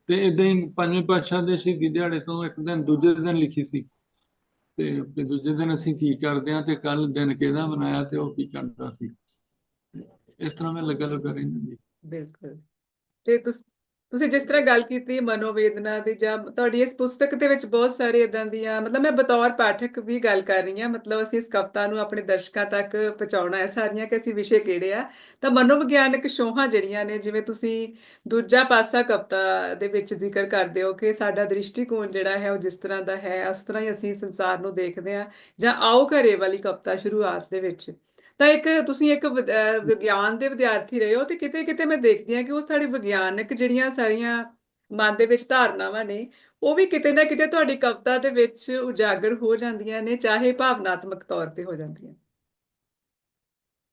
ਤੇ ਇਦਾਂ ਹੀ ਪੰਜਵੇਂ ਪਾਤਸ਼ਾਹ ਦੇ ਸ਼ਹੀਦੀ ਦਿਹਾੜੇ ਤੋਂ ਇੱਕ ਦਿਨ ਦੂਜੇ ਦਿਨ ਲਿਖੀ ਸੀ। ਤੇ ਦੂਜੇ ਦਿਨ ਅਸੀਂ ਕੀ ਕਰਦੇ ਹਾਂ ਤੇ ਕੱਲ ਦਿਨ ਕਿਹਦਾ ਬਣਾਇਆ ਤੇ ਉਹ ਕੀ ਕਰਦਾ ਸੀ। ਇਸ ਤਰ੍ਹਾਂ ਮੈਂ ਲੱਗਾ ਲੱਗਾ ਰਹਿੰਦਾ ਜੀ। ਬਿਲਕੁਲ। ਤੇ ਤੁਸ- ਤੁਸੀਂ ਜਿਸ ਤਰ੍ਹਾਂ ਗੱਲ ਕੀਤੀ ਮਨੋਵੇਦਨਾ ਦੀ ਜਾਂ ਤੁਹਾਡੀ ਇਸ ਪੁਸਤਕ ਦੇ ਵਿੱਚ ਬਹੁਤ ਸਾਰੇ ਇਦਾਂ ਦੀਆਂ, ਮਤਲਬ ਮੈਂ ਬਤੌਰ ਪਾਠਕ ਵੀ ਗੱਲ ਕਰ ਰਹੀ ਹਾਂ, ਮਤਲਬ ਅਸੀਂ ਇਸ ਕਵਿਤਾ ਨੂੰ ਆਪਣੇ ਦਰਸ਼ਕਾਂ ਤੱਕ ਪਹੁੰਚਾਉਣਾ ਹੈ, ਸਾਰੀਆਂ ਕਿ ਅਸੀਂ ਵਿਸ਼ੇ ਕਿਹੜੇ ਆ। ਤਾਂ ਮਨੋਵਿਗਿਆਨਕ ਸ਼ੋਹਾਂ ਜਿਹੜੀਆਂ ਨੇ, ਜਿਵੇਂ ਤੁਸੀਂ ਦੂਜਾ ਪਾਸਾ ਕਵਿਤਾ ਦੇ ਵਿੱਚ ਜ਼ਿਕਰ ਕਰਦੇ ਹੋ ਕਿ ਸਾਡਾ ਦ੍ਰਿਸ਼ਟੀਕੋਣ ਜਿਹੜਾ ਹੈ ਉਹ ਜਿਸ ਤਰ੍ਹਾਂ ਦਾ ਹੈ, ਉਸ ਤਰ੍ਹਾਂ ਹੀ ਅਸੀਂ ਸੰਸਾਰ ਨੂੰ ਦੇਖਦੇ ਹਾਂ ਜਾਂ ਆਓ ਘਰੇ ਵਾਲੀ ਕਵਿਤਾ ਸ਼ੁਰੂਆਤ ਦੇ ਵਿੱਚ। ਤਾਂ ਇੱਕ ਤੁਸੀਂ ਇੱਕ ਵਿਗਿਆਨ ਦੇ ਵਿਦਿਆਰਥੀ ਰਹੇ ਹੋ ਤੇ ਕਿਤੇ ਕਿਤੇ ਮੈਂ ਦੇਖਦੀ ਹਾਂ ਕਿ ਉਹ ਸਾਡੇ ਵਿਗਿਆਨਕ ਜਿਹੜੀਆਂ ਸਾਰੀਆਂ ਮਨ ਦੇ ਵਿੱਚ ਧਾਰਨਾਵਾਂ ਨੇ ਉਹ ਵੀ ਕਿਤੇ ਨਾ ਕਿਤੇ ਤੁਹਾਡੀ ਕਵਿਤਾ ਦੇ ਵਿੱਚ ਉਜਾਗਰ ਹੋ ਜਾਂਦੀਆਂ ਨੇ ਚਾਹੇ ਭਾਵਨਾਤਮਕ ਤੌਰ ਤੇ ਹੋ ਜਾਂਦੀਆਂ।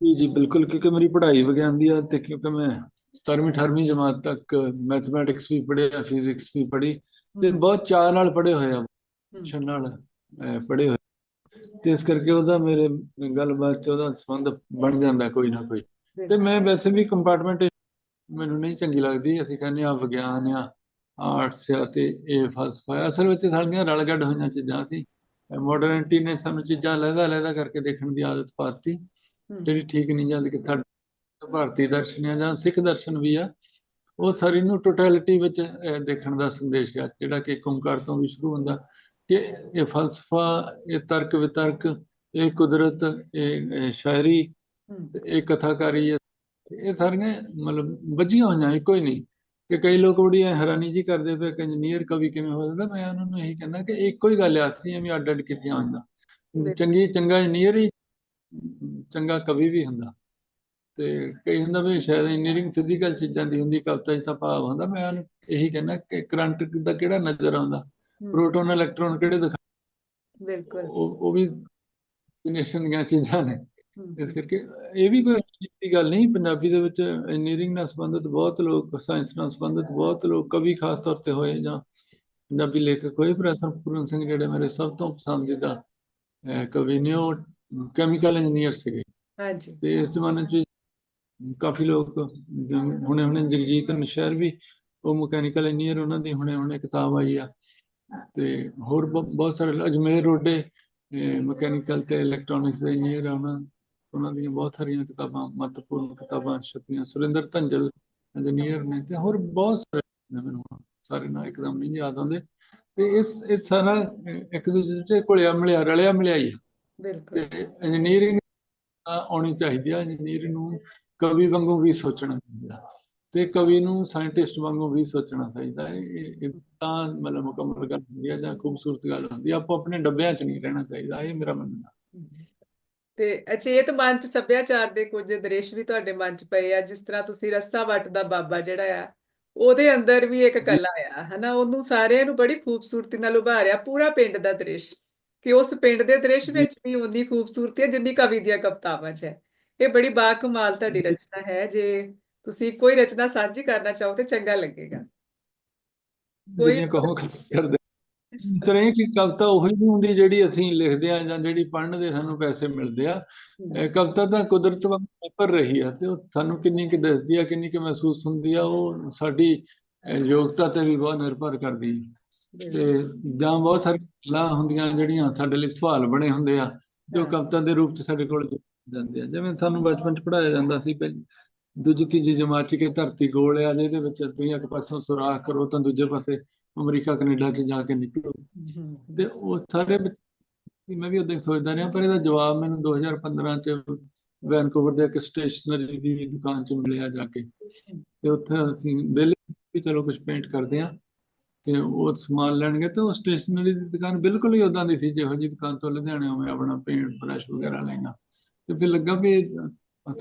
ਜੀ ਜੀ ਬਿਲਕੁਲ ਕਿਉਂਕਿ ਮੇਰੀ ਪੜ੍ਹਾਈ ਵਿਗਿਆਨ ਦੀ ਆ ਤੇ ਕਿਉਂਕਿ ਮੈਂ 17ਵੀਂ 18ਵੀਂ ਜਮਾਤ ਤੱਕ ਮੈਥਮੈਟਿਕਸ ਵੀ ਪੜ੍ਹਿਆ ਫਿਜ਼ਿਕਸ ਵੀ ਪੜ੍ਹੀ ਤੇ ਬਹੁਤ ਚਾਅ ਨਾਲ ਪੜ੍ਹੇ ਹੋਏ ਆ। ਨਾਲ ਪੜ੍ਹੇ ਤੇ ਇਸ ਕਰਕੇ ਉਹਦਾ ਮੇਰੇ ਗੱਲਬਾਤ ਚ ਉਹਦਾ ਸੰਬੰਧ ਬਣ ਜਾਂਦਾ ਕੋਈ ਨਾ ਕੋਈ। ਤੇ ਮੈਂ ਵੈਸੇ ਵੀ ਕੰਪਾਰਟਮੈਂਟ ਮੈਨੂੰ ਨਹੀਂ ਚੰਗੀ ਲੱਗਦੀ। ਅਸੀਂ ਕਹਿੰਦੇ ਆ ਵਿਗਿਆਨ ਆ ਆਰਟਸ ਆ ਤੇ ਇਹ ਫਲਸਫਾ ਅਸਲ ਵਿੱਚ ਸਾਡੀਆਂ ਰਲ ਗੱਡ ਹੋਈਆਂ ਚੀਜ਼ਾਂ ਸੀ। ਮਾਡਰਨਿਟੀ ਨੇ ਸਾਨੂੰ ਚੀਜ਼ਾਂ ਲਹਿਦਾ ਲਹਿਦਾ ਕਰਕੇ ਦੇਖਣ ਦੀ ਆਦਤ ਪਾਤੀ। ਜਿਹੜੀ ਠੀਕ ਨਹੀਂ ਜਾਂਦੀ ਕਿ ਸਾਡਾ ਭਾਰਤੀ ਦਰਸ਼ਨ ਆ ਜਾਂ ਸਿੱਖ ਦਰਸ਼ਨ ਵੀ ਆ ਉਹ ਸਾਰੀ ਨੂੰ ਟੋਟੈਲਿਟੀ ਵਿੱਚ ਦੇਖਣ ਦਾ ਸੰਦੇਸ਼ ਆ ਜਿਹੜਾ ਕਿ ਓਮਕਾਰ ਤੋਂ ਵੀ ਸ਼ੁਰੂ ਹੁੰਦਾ। ਕਿ ਇਹ ਫਲਸਫਾ ਇਹ ਤਰਕ ਵਿਤਰਕ ਇਹ ਕੁਦਰਤ ਇਹ ਸ਼ਾਇਰੀ ਇਹ ਕਥਾਕਾਰੀ ਇਹ ਸਾਰੀਆਂ ਮਤਲਬ ਵੱਜੀਆਂ ਹੋਈਆਂ ਇੱਕੋ ਹੀ ਨਹੀਂ। ਕਿ ਕਈ ਲੋਕ ਬੜੀ ਹੈਰਾਨੀ ਜੀ ਕਰਦੇ ਪਏ ਕਿ ਇੰਜੀਨੀਅਰ ਕਵੀ ਕਿਵੇਂ ਹੋ ਜਾਂਦਾ ਮੈਂ ਉਹਨਾਂ ਨੂੰ ਇਹੀ ਕਹਿੰਦਾ ਕਿ ਇੱਕੋ ਹੀ ਗੱਲ ਆ ਅਸੀਂ ਵੀ ਅੱਡ ਅੱਡ ਕੀਤੀਆਂ ਬਿਲਕੁਲ। ਚੰਗੀ ਚੰਗਾ ਇੰਜੀਨੀਅਰ ਹੀ ਚੰਗਾ ਕਵੀ ਵੀ ਹੁੰਦਾ। ਤੇ ਕਈ ਹੁੰਦਾ ਵੀ ਸ਼ਾਇਦ ਇੰਜੀਨੀਅਰਿੰਗ ਫਿਜ਼ੀਕਲ ਚੀਜ਼ਾਂ ਦੀ ਹੁੰਦੀ ਕਵਿਤਾ 'ਚ ਤਾਂ ਭਾਵ ਹੁੰਦਾ। ਮੈਂ ਉਹਨੂੰ ਇਹੀ ਕਹਿੰਦਾ ਕਿ ਕਰੰਟ ਦਾ ਕਿਹੜਾ ਨਜ਼ਰ ਆਉਂਦਾ? ਪ੍ਰੋਟੋਨ ਇਲੈਕਟ੍ਰੋਨ ਕਿਹੜੇ ਦਿਖਾ ਬਿਲਕੁਲ। ਉਹ ਵੀ ਡੈਫੀਨੇਸ਼ਨ ਦੀਆਂ ਚੀਜ਼ਾਂ ਨੇ। ਇਸ ਕਰਕੇ ਇਹ ਵੀ ਕੋਈ ਦੀ ਗੱਲ ਨਹੀਂ ਪੰਜਾਬੀ ਦੇ ਵਿੱਚ ਇੰਜੀਨੀਅਰਿੰਗ ਨਾਲ ਸੰਬੰਧਿਤ ਬਹੁਤ ਲੋਕ ਸਾਇੰਸ ਨਾਲ ਸੰਬੰਧਿਤ ਬਹੁਤ ਲੋਕ ਕਵੀ ਖਾਸ ਤੌਰ ਤੇ ਹੋਏ ਜਾਂ ਪੰਜਾਬੀ ਲੇਖਕ ਹੋਏ ਪ੍ਰੋਫੈਸਰ ਪੂਰਨ ਸਿੰਘ ਜਿਹੜੇ ਮੇਰੇ ਸਭ ਤੋਂ ਪਸੰਦੀਦਾ ਕਵੀ ਨੇ ਉਹ ਕੈਮੀਕਲ ਇੰਜੀਨੀਅਰ ਸੀਗੇ। ਹਾਂਜੀ। ਤੇ ਇਸ ਜ਼ਮਾਨੇ 'ਚ ਕਾਫੀ ਲੋਕ ਹੁਣੇ ਹੁਣੇ ਜਗਜੀਤ ਨਸ਼ਹਿਰ ਵੀ ਉਹ ਮਕੈਨੀਕਲ ਇੰਜੀਨੀਅਰ ਉਹਨਾਂ ਦੀ ਹੁਣੇ ਹੁਣੇ ਕਿਤਾਬ ਆਈ ਆ। ਤੇ ਹੋਰ ਬਹੁਤ ਸਾਰੇ ਅਜਮੇਰ ਰੋਡੇ ਮਕੈਨੀਕਲ ਤੇ ਇਲੈਕਟ੍ਰੋਨਿਕਸ ਦੇ ਇੰਜੀਨੀਅਰ ਆ ਉਹਨਾਂ ਦੀਆਂ ਬਹੁਤ ਸਾਰੀਆਂ ਕਿਤਾਬਾਂ ਮਹੱਤਵਪੂਰਨ ਕਿਤਾਬਾਂ ਛਪੀਆਂ। ਸੁਰਿੰਦਰ ਧੰਜਲ ਇੰਜੀਨੀਅਰ ਨੇ ਤੇ ਹੋਰ ਬਹੁਤ ਸਾਰੇ ਮੈਨੂੰ ਸਾਰੇ ਨਾਂ ਇੱਕਦਮ ਨਹੀਂ ਯਾਦ ਆਉਂਦੇ। ਤੇ ਇਸ ਇਹ ਸਾਰਾ ਇੱਕ ਦੂਜੇ ਚ ਘੁਲਿਆ ਮਿਲਿਆ ਰਲਿਆ ਮਿਲਿਆ ਹੀ ਆ। ਬਿਲਕੁਲ। ਤੇ ਇੰਜੀਨੀਅਰਿੰਗ ਆਉਣੀ ਚਾਹੀਦੀ ਹੈ ਇੰਜੀਨੀਅਰ ਨੂੰ ਕਵੀ ਵਾਂਗੂ ਵੀ ਸੋਚਣਾ ਚਾਹੀਦਾ। ਤੇ ਕਵੀ ਨੂੰ ਸਾਇੰਟਿਸਟ ਵਾਂਗੂ ਵੀ ਸੋਚਣਾ ਚਾਹੀਦਾ ਹੈ। ਇਹ ਤਾਂ ਮਤਲਬ ਮੁਕੰਮਲ ਗੱਲ ਹੁੰਦੀ ਹੈ ਜਾਂ ਖੂਬਸੂਰਤ ਗੱਲ ਹੁੰਦੀ ਹੈ। ਆਪੋ ਆਪਣੇ ਡੱਬਿਆਂ 'ਚ ਨਹੀਂ ਰਹਿਣਾ ਚਾਹੀਦਾ ਇਹ ਮੇਰਾ ਮੰਨਣਾ। ਤੇ ਅਚੇਤ ਮਨ ਚ ਸੱਭਿਆਚਾਰ ਦੇ ਕੁਝ ਦ੍ਰਿਸ਼ ਵੀ ਤੁਹਾਡੇ ਮਨ ਚ ਪਏ ਆ ਜਿਸ ਤਰ੍ਹਾਂ ਤੁਸੀਂ ਰੱਸਾ ਵੱਟ ਦਾ ਬਾਬਾ ਜਿਹੜਾ ਆ ਉਹਦੇ ਅੰਦਰ ਵੀ ਇੱਕ ਕਲਾ ਆ ਹਨਾ? ਉਹਨੂੰ ਸਾਰਿਆਂ ਨੂੰ ਬੜੀ ਖੂਬਸੂਰਤੀ ਨਾਲ ਉਭਾਰਿਆ ਪੂਰਾ ਪਿੰਡ ਦਾ ਦ੍ਰਿਸ਼। ਕਿ ਉਸ ਪਿੰਡ ਦੇ ਦ੍ਰਿਸ਼ ਵਿੱਚ ਵੀ ਉਨੀ ਖੂਬਸੂਰਤੀ ਹੈ ਜਿੰਨੀ ਕਵੀ ਦੀਆਂ ਕਵਿਤਾਵਾਂ 'ਚ ਹੈ। ਇਹ ਬੜੀ ਬਾਕਮਾਲ ਤੁਹਾਡੀ ਰਚਨਾ ਹੈ। ਜੇ ਤੁਸੀਂ ਕੋਈ ਰਚਨਾ ਸਾਂਝੀ ਕਰਨਾ ਚਾਹੋ ਤੇ ਚੰਗਾ ਲੱਗੇਗਾ। ਕੋਈ- ਕਹੋ ਕਰਦੇ। ਇਸ ਤਰ੍ਹਾਂ ਹੀ ਕਿ ਕਵਿਤਾ ਉਹੀ ਨਹੀਂ ਹੁੰਦੀ ਜਿਹੜੀ ਅਸੀਂ ਲਿਖਦੇ ਆ ਜਾਂ ਜਿਹੜੀ ਪੜ੍ਹਨ ਦੇ ਸਾਨੂੰ ਪੈਸੇ ਮਿਲਦੇ ਆ। ਕਵਿਤਾ ਤਾਂ ਕੁਦਰਤ ਵਾਂਗ ਵਾਪਰ ਰਹੀ ਆ ਤੇ ਉਹ ਸਾਨੂੰ ਕਿੰਨੀ ਕਿ ਦੱਸਦੀ ਆ, ਕਿੰਨੀ ਕਿ ਮਹਿਸੂਸ ਹੁੰਦੀ ਆ, ਉਹ ਸਾਡੀ ਯੋਗਤਾ ਤੇ ਵੀ ਬਹੁਤ ਨਿਰਭਰ ਕਰਦੀ ਹੈ ਤੇ ਜਾਂ ਬਹੁਤ ਸਾਰੀਆਂ ਗੱਲਾਂ ਹੁੰਦੀਆਂ ਜਿਹੜੀਆਂ ਸਾਡੇ ਲਈ ਸਵਾਲ ਬਣੇ ਹੁੰਦੇ ਆ, ਜੋ ਹਾਂ। ਕਵਿਤਾ ਦੇ ਰੂਪ ਚ ਸਾਡੇ ਕੋਲ ਜਾਂਦੇ ਆ। ਜਿਵੇਂ ਸਾਨੂੰ ਬਚਪਨ ਚ ਪੜਾਇਆ ਜਾਂਦਾ ਸੀ ਦੂਜੀ ਤੀਜੀ ਜਮਾਤ ਚ ਕਿ ਧਰਤੀ ਗੋਲ ਆ, ਜਿਹਦੇ ਵਿੱਚ ਤੁਸੀਂ ਇੱਕ ਪਾਸੋਂ ਸੁਰਾਖ ਕਰੋ ਤਾਂ ਦੂਜੇ ਪਾਸੇ ਅਮਰੀਕਾ, ਕੈਨੇਡਾ ਚ ਜਾ ਕੇ ਨਿਕਲੋ। ਤੇ ਉਹ ਸਾਰੇ ਮੈਂ ਵੀ ਉਦੋਂ ਸੋਚਦਾ ਰਿਹਾ, ਪਰ ਇਹਦਾ ਜਵਾਬ ਮੈਨੂੰ 2015 ਚ ਵੈਨਕੂਵਰ ਦੇ ਇੱਕ ਸਟੇਸ਼ਨਰੀ ਦੀ ਦੁਕਾਨ ਚ ਮਿਲਿਆ ਜਾ ਕੇ। ਤੇ ਉੱਥੇ ਅਸੀਂ ਵਿਹਲੇ ਵੀ ਚਲੋ ਕੁਝ ਪੇਂਟ ਕਰਦੇ ਆ ਤੇ ਉਹ ਸਮਾਨ ਲੈਣਗੇ ਤੇ ਉਹ ਸਟੇਸ਼ਨਰੀ ਦੀ ਦੁਕਾਨ ਬਿਲਕੁਲ ਹੀ ਉਦਾਂ ਦੀ ਸੀ, ਜਿਹੋ ਜਿਹੀ ਦੁਕਾਨ ਤੋਂ ਲੁਧਿਆਣੇ ਮੈਂ ਆਪਣਾ ਪੇਂਟ ਬ੍ਰਸ਼ ਵਗੈਰਾ ਲੈਣਾ। ਤੇ ਫਿਰ ਲੱਗਾ ਵੀ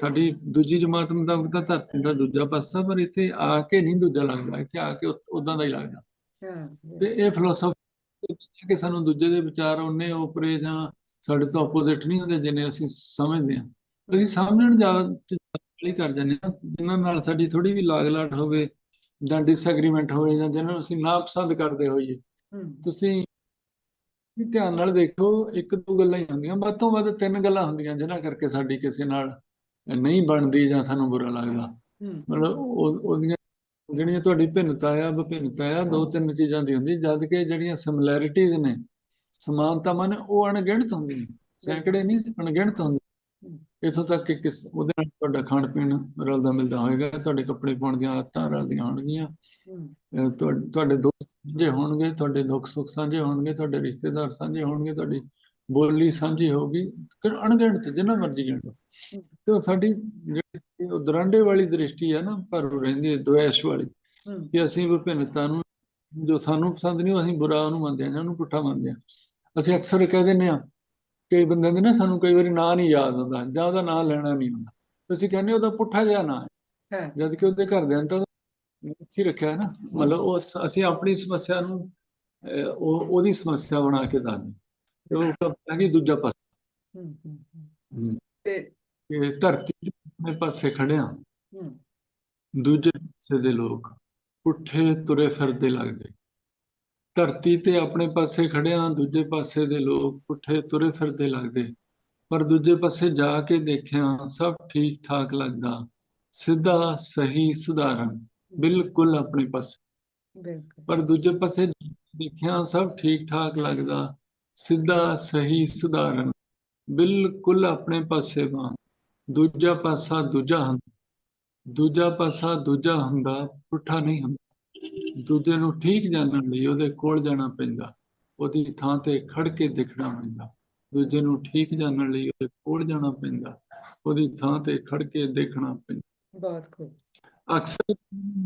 ਸਾਡੀ ਦੂਜੀ ਜਮਾਤ ਮੁਤਾਬਕ ਤਾਂ ਧਰਤੀ ਦਾ ਦੂਜਾ ਪਾਸਾ ਪਰ ਇੱਥੇ ਆ ਕੇ ਨਹੀਂ ਦੂਜਾ ਲੱਗਦਾ ਇੱਥੇ ਆ ਕੇ ਉਦਾਂ ਦਾ ਹੀ ਲੱਗਦਾ। ਹਾਂ ਤੇ ਇਹ ਫਿਲਾਸਫੀ ਕਿ ਸਾਨੂੰ ਦੂਜੇ ਦੇ ਵਿਚਾਰ ਉਹਨੇ ਉਪਰੇ ਜਾਂ ਸਾਡੇ ਤੋਂ ਆਪੋਜ਼ਿਟ ਨਹੀਂ ਹੁੰਦੇ ਜਿੰਨੇ ਅਸੀਂ ਸਮਝਦੇ ਹਾਂ। ਅਸੀਂ ਸਮਝਣ ਜ਼ਿਆਦਾ ਕਰ ਜਾਂਦੇ ਹਾਂ ਜਿਨ੍ਹਾਂ ਨਾਲ ਸਾਡੀ ਥੋੜੀ ਵੀ ਲਾਗ ਲਾਟ ਹੋਵੇ ਜਾਂ ਡਿਸਐਗਰੀਮੈਂਟ ਹੋਵੇ ਜਾਂ ਜਿਹਨਾਂ ਨੂੰ ਅਸੀਂ ਨਾਪਸੰਦ ਕਰਦੇ ਹੋਈਏ। ਤੁਸੀਂ ਧਿਆਨ ਨਾਲ ਦੇਖੋ ਇੱਕ ਦੋ ਗੱਲਾਂ ਹੀ ਹੁੰਦੀਆਂ ਵੱਧ ਤੋਂ ਵੱਧ ਤਿੰਨ ਗੱਲਾਂ ਹੁੰਦੀਆਂ ਜਿਨ੍ਹਾਂ ਕਰਕੇ ਸਾਡੀ ਕਿਸੇ ਨਾਲ ਨਹੀਂ ਬਣਦੀ ਜਾਂ ਸਾਨੂੰ ਬੁਰਾ ਲੱਗਦਾ। ਮਤਲਬ ਉਹ ਉਹਦੀਆਂ ਜਿਹੜੀਆਂ ਤੁਹਾਡੀ ਭਿੰਨਤਾ ਆ ਵਿਭਿੰਨਤਾ ਆ ਦੋ ਤਿੰਨ ਚੀਜ਼ਾਂ ਦੀ ਹੁੰਦੀ ਜਦ ਕਿ ਜਿਹੜੀਆਂ ਸਿਮਿਲੈਰਿਟੀਜ਼ ਨੇ ਸਮਾਨਤਾਵਾਂ ਨੇ ਉਹ ਅਣਗਿਣਤ ਹੁੰਦੀਆਂ। ਸੈਂਕੜੇ ਨਹੀਂ ਅਣਗਿਣਤ ਹੁੰਦੀਆਂ। ਇਥੋਂ ਤੱਕ ਕਿ ਕਿਸ ਉਹਦੇ ਨਾਲ ਤੁਹਾਡਾ ਖਾਣ ਪੀਣ ਰਲਦਾ ਮਿਲਦਾ ਹੋਏਗਾ ਤੁਹਾਡੇ ਕੱਪੜੇ ਪਾਉਣ ਦੀਆਂ ਆਦਤਾਂ ਰਲਦੀਆਂ ਹੋਣਗੀਆਂ। ਤੁਹਾਡੇ ਦੋਸਤ ਸਾਂਝੇ ਹੋਣਗੇ ਤੁਹਾਡੇ ਦੁੱਖ ਸੁੱਖ ਸਾਂਝੇ ਹੋਣਗੇ ਤੁਹਾਡੇ ਰਿਸ਼ਤੇਦਾਰ ਸਾਂਝੇ ਹੋਣਗੇ ਤੁਹਾਡੀ ਬੋਲੀ ਸਾਂਝੀ ਹੋਊਗੀ। ਫਿਰ ਅਣਗਿਣਤ ਜਿੰਨਾ ਮਰਜ਼ੀ ਗਿਣ ਲਓ। ਤੇ ਸਾਡੀ ਜਿਹੜੀ ਉਹ ਦਰਾਂਡੇ ਵਾਲੀ ਦ੍ਰਿਸ਼ਟੀ ਹੈ ਨਾ ਪਰ ਉਹ ਰਹਿੰਦੀ ਹੈ ਦੁਆਇਸ਼ ਵਾਲੀ। ਕਿ ਅਸੀਂ ਵਿਭਿੰਨਤਾ ਨੂੰ ਜੋ ਸਾਨੂੰ ਪਸੰਦ ਨਹੀਂ ਉਹ ਅਸੀਂ ਬੁਰਾ ਉਹਨੂੰ ਮੰਨਦੇ ਹਾਂ ਉਹਨੂੰ ਪੁੱਠਾ ਮੰਨਦੇ ਹਾਂ। ਅਸੀਂ ਅਕਸਰ ਕਹਿ ਦਿੰਦੇ ਹਾਂ ਕਈ ਬੰਦਿਆਂ ਦੇ ਨਾ ਸਾਨੂੰ ਕਈ ਵਾਰੀ ਨਾਂ ਨਹੀਂ ਯਾਦ ਆਉਂਦਾ ਜਾਂ ਉਹਦਾ ਨਾਂ ਲੈਣਾ ਨਹੀਂ ਹੁੰਦਾ। ਅਸੀਂ ਕਹਿੰਦੇ ਉਹਦਾ ਪੁੱਠਾ ਜਿਹਾ ਨਾਂ ਹੈ। ਜਦ ਕਿ ਉਹਦੇ ਘਰਦਿਆਂ ਤਾਂ ਅਸੀਂ ਰੱਖਿਆ ਨਾ। ਮਤਲਬ ਉਹ ਸ- ਅਸੀਂ ਆਪਣੀ ਸਮੱਸਿਆ ਨੂੰ ਉਹ ਉਹਦੀ ਸਮੱਸਿਆ ਬਣਾ ਕੇ ਦੱਸਦੇ ਤੇ ਉਹ ਕਹਿੰਦਾ ਕਿ ਦੂਜਾ ਪਾਸਾ। ਤੇ ਕਿ ਧਰਤੀ ਦੇ ਆਪਣੇ ਪਾਸੇ ਖੜਿਆ ਦੂਜੇ ਪਾਸੇ ਦੇ ਲੋਕ ਪੁੱਠੇ ਤੁਰੇ ਫਿਰਦੇ ਲੱਗਦੇ। ਧਰਤੀ ਤੇ ਆਪਣੇ ਪਾਸੇ ਖੜਿਆ ਦੂਜੇ ਪਾਸੇ ਦੇ ਲੋਕ ਪੁੱਠੇ ਤੁਰੇ ਫਿਰਦੇ ਲੱਗਦੇ। ਪਰ ਦੂਜੇ ਪਾਸੇ ਜਾ ਕੇ ਦੇਖਿਆ ਸਭ ਠੀਕ ਠਾਕ ਲੱਗਦਾ। ਸਿੱਧਾ ਸਹੀ ਸੁਧਾਰਨ ਬਿਲਕੁਲ ਆਪਣੇ ਪਾਸੇ। ਬਿਲਕੁਲ। ਪਰ ਦੂਜੇ ਪਾਸੇ ਦੇਖਿਆ ਸਭ ਠੀਕ ਠਾਕ ਲੱਗਦਾ। ਸਿੱਧਾ ਸਹੀ ਸੁਧਾਰਨ ਬਿਲਕੁਲ ਆਪਣੇ ਪਾਸੇ ਵਾਂ ਦੂਜਾ ਪਾਸਾ ਦੂਜਾ ਹੁੰਦਾ। ਦੂਜਾ ਪਾਸਾ ਦੂਜਾ ਹੁੰਦਾ ਪੁੱਠਾ ਨਹੀਂ ਹੁੰਦਾ। ਦੂਜੇ ਨੂੰ ਠੀਕ ਜਾਣਨ ਲਈ ਉਹਦੇ ਕੋਲ ਜਾਣਾ ਪੈਂਦਾ। ਉਹਦੀ ਥਾਂ ਤੇ ਖੜ ਕੇ ਦੇਖਣਾ ਪੈਂਦਾ। ਦੂਜੇ ਨੂੰ ਠੀਕ ਜਾਣਨ ਲਈ ਉਹਦੇ ਕੋਲ ਜਾਣਾ ਪੈਂਦਾ। ਉਹਦੀ ਥਾਂ ਤੇ ਖੜ ਕੇ ਦੇਖਣਾ ਪੈਂਦਾ। ਬਹੁਤ ਖੂਬ। ਅਕਸਰ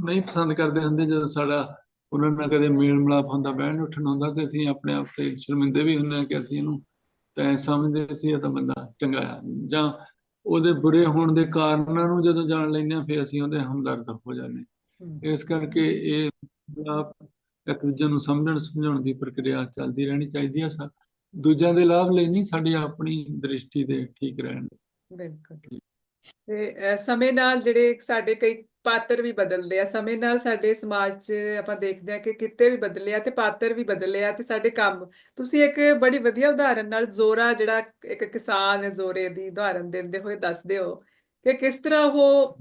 ਨਹੀਂ ਪਸੰਦ ਕਰਦੇ ਹੁੰਦੇ ਜਦੋਂ ਸਾਡਾ ਉਹਨਾਂ ਨਾਲ ਕਦੇ ਮੇਲ ਮਿਲਾਪ ਹੁੰਦਾ ਬਹਿਣ ਉੱਠਣ ਹੁੰਦਾ ਤੇ ਅਸੀਂ ਆਪਣੇ ਆਪ ਤੇ ਸ਼ਰਮਿੰਦੇ ਵੀ ਹੁੰਦੇ ਆ ਕਿ ਅਸੀਂ ਇਹਨੂੰ ਤੈਂ ਸਮਝਦੇ ਸੀ ਇਹ ਤਾਂ ਬੰਦਾ ਚੰਗਾ ਆ ਜਾਂ ਉਹਦੇ ਬੁਰੇ ਹੋਣ ਦੇ ਕਾਰਨਾਂ ਨੂੰ ਜਦੋਂ ਜਾਣ ਲੈਂਦੇ ਆ ਫਿਰ ਅਸੀਂ ਉਹਦੇ ਹਮਦਰਦ ਹੋ ਜਾਂਦੇ ਇਸ ਕਰਕੇ ਇਹ ਆਪ ਇੱਕ ਦੂਜੇ ਨੂੰ ਸਮਝਣ ਸਮਝਾਉਣ ਦੀ ਪ੍ਰਕਿਰਿਆ ਚੱਲਦੀ ਰਹਿਣੀ ਚਾਹੀਦੀ ਹੈ। ਸਾ ਦੂਜਿਆਂ ਦੇ ਲਾਭ ਲਈ ਨਹੀਂ ਸਾਡੀ ਆਪਣੀ ਦ੍ਰਿਸ਼ਟੀ ਦੇ ਠੀਕ ਰਹਿਣ। ਬਿਲਕੁਲ। ਤੇ ਸਮੇਂ ਨਾਲ ਜਿਹੜੇ ਸਾਡੇ ਕਈ ਪਾਤਰ ਵੀ ਬਦਲਦੇ ਆ। ਸਮੇਂ ਨਾਲ ਸਾਡੇ ਸਮਾਜ 'ਚ ਆਪਾਂ ਦੇਖਦੇ ਆ ਕਿ ਕਿੱਤੇ ਵੀ ਬਦਲੇ ਆ ਤੇ ਪਾਤਰ ਵੀ ਬਦਲੇ ਆ ਤੇ ਸਾਡੇ ਕੰਮ। ਤੁਸੀਂ ਇੱਕ ਬੜੀ ਵਧੀਆ ਉਦਾਹਰਨ ਨਾਲ ਜ਼ੋਰਾ ਜਿਹੜਾ ਇੱਕ ਕਿਸਾਨ ਹੈ ਜ਼ੋਰੇ ਦੀ ਉਦਾਹਰਨ ਦਿੰਦੇ ਹੋਏ ਦੱਸਦੇ ਹੋ ਕਿ ਕਿਸ ਤਰ੍ਹਾਂ ਉਹ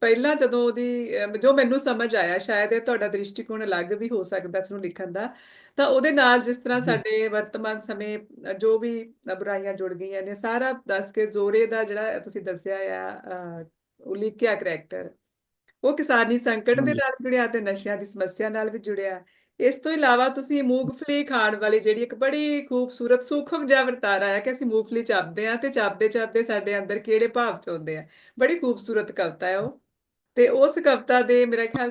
ਪਹਿਲਾਂ ਜਦੋਂ ਉਹਦੀ ਜੋ ਮੈਨੂੰ ਸਮਝ ਆਇਆ ਸ਼ਾਇਦ ਇਹ ਤੁਹਾਡਾ ਦ੍ਰਿਸ਼ਟੀਕੋਣ ਅਲੱਗ ਵੀ ਹੋ ਸਕਦਾ ਇਸ ਨੂੰ ਲਿਖਣ ਦਾ ਤਾਂ ਉਹਦੇ ਨਾਲ ਜਿਸ ਤਰ੍ਹਾਂ। ਸਾਡੇ ਵਰਤਮਾਨ ਸਮੇਂ ਜੋ ਵੀ ਬੁਰਾਈਆਂ ਜੁੜ ਗਈਆਂ ਨੇ ਸਾਰਾ ਦੱਸ ਕੇ ਜ਼ੋਰੇ ਦਾ ਜਿਹੜਾ ਤੁਸੀਂ ਦੱਸਿਆ ਆ ਉਲੀਕਿਆ ਕਰੈਕਟਰ ਉਹ ਕਿਸਾਨੀ ਸੰਕਟ ਦੇ। ਨਾਲ ਜੁੜਿਆ ਤੇ ਨਸ਼ਿਆਂ ਦੀ ਸਮੱਸਿਆ ਨਾਲ ਵੀ ਜੁੜਿਆ। ਇਸ ਤੋਂ ਇਲਾਵਾ ਤੁਸੀਂ ਮੂੰਗਫਲੀ ਖਾਣ ਵਾਲੀ ਜਿਹੜੀ ਇੱਕ ਬੜੀ ਖੂਬਸੂਰਤ ਸੂਖਮ ਜਿਹਾ ਵਰਤਾਰਾ ਹੈ ਕਿ ਅਸੀਂ ਮੂੰਗਫਲੀ ਚੱਬਦੇ ਆ ਤੇ ਚੱਬਦੇ ਚੱਬਦੇ ਸਾਡੇ ਅੰਦਰ ਕਿਹੜੇ ਭਾਵ ਚੋਂਦੇ ਆ। ਬੜੀ ਖੂਬਸੂਰਤ ਕਵਿਤਾ ਹੈ ਉਹ। ਤੇ ਉਸ ਕਵਿਤਾ ਦੇ ਮੇਰਾ ਖਿਆਲ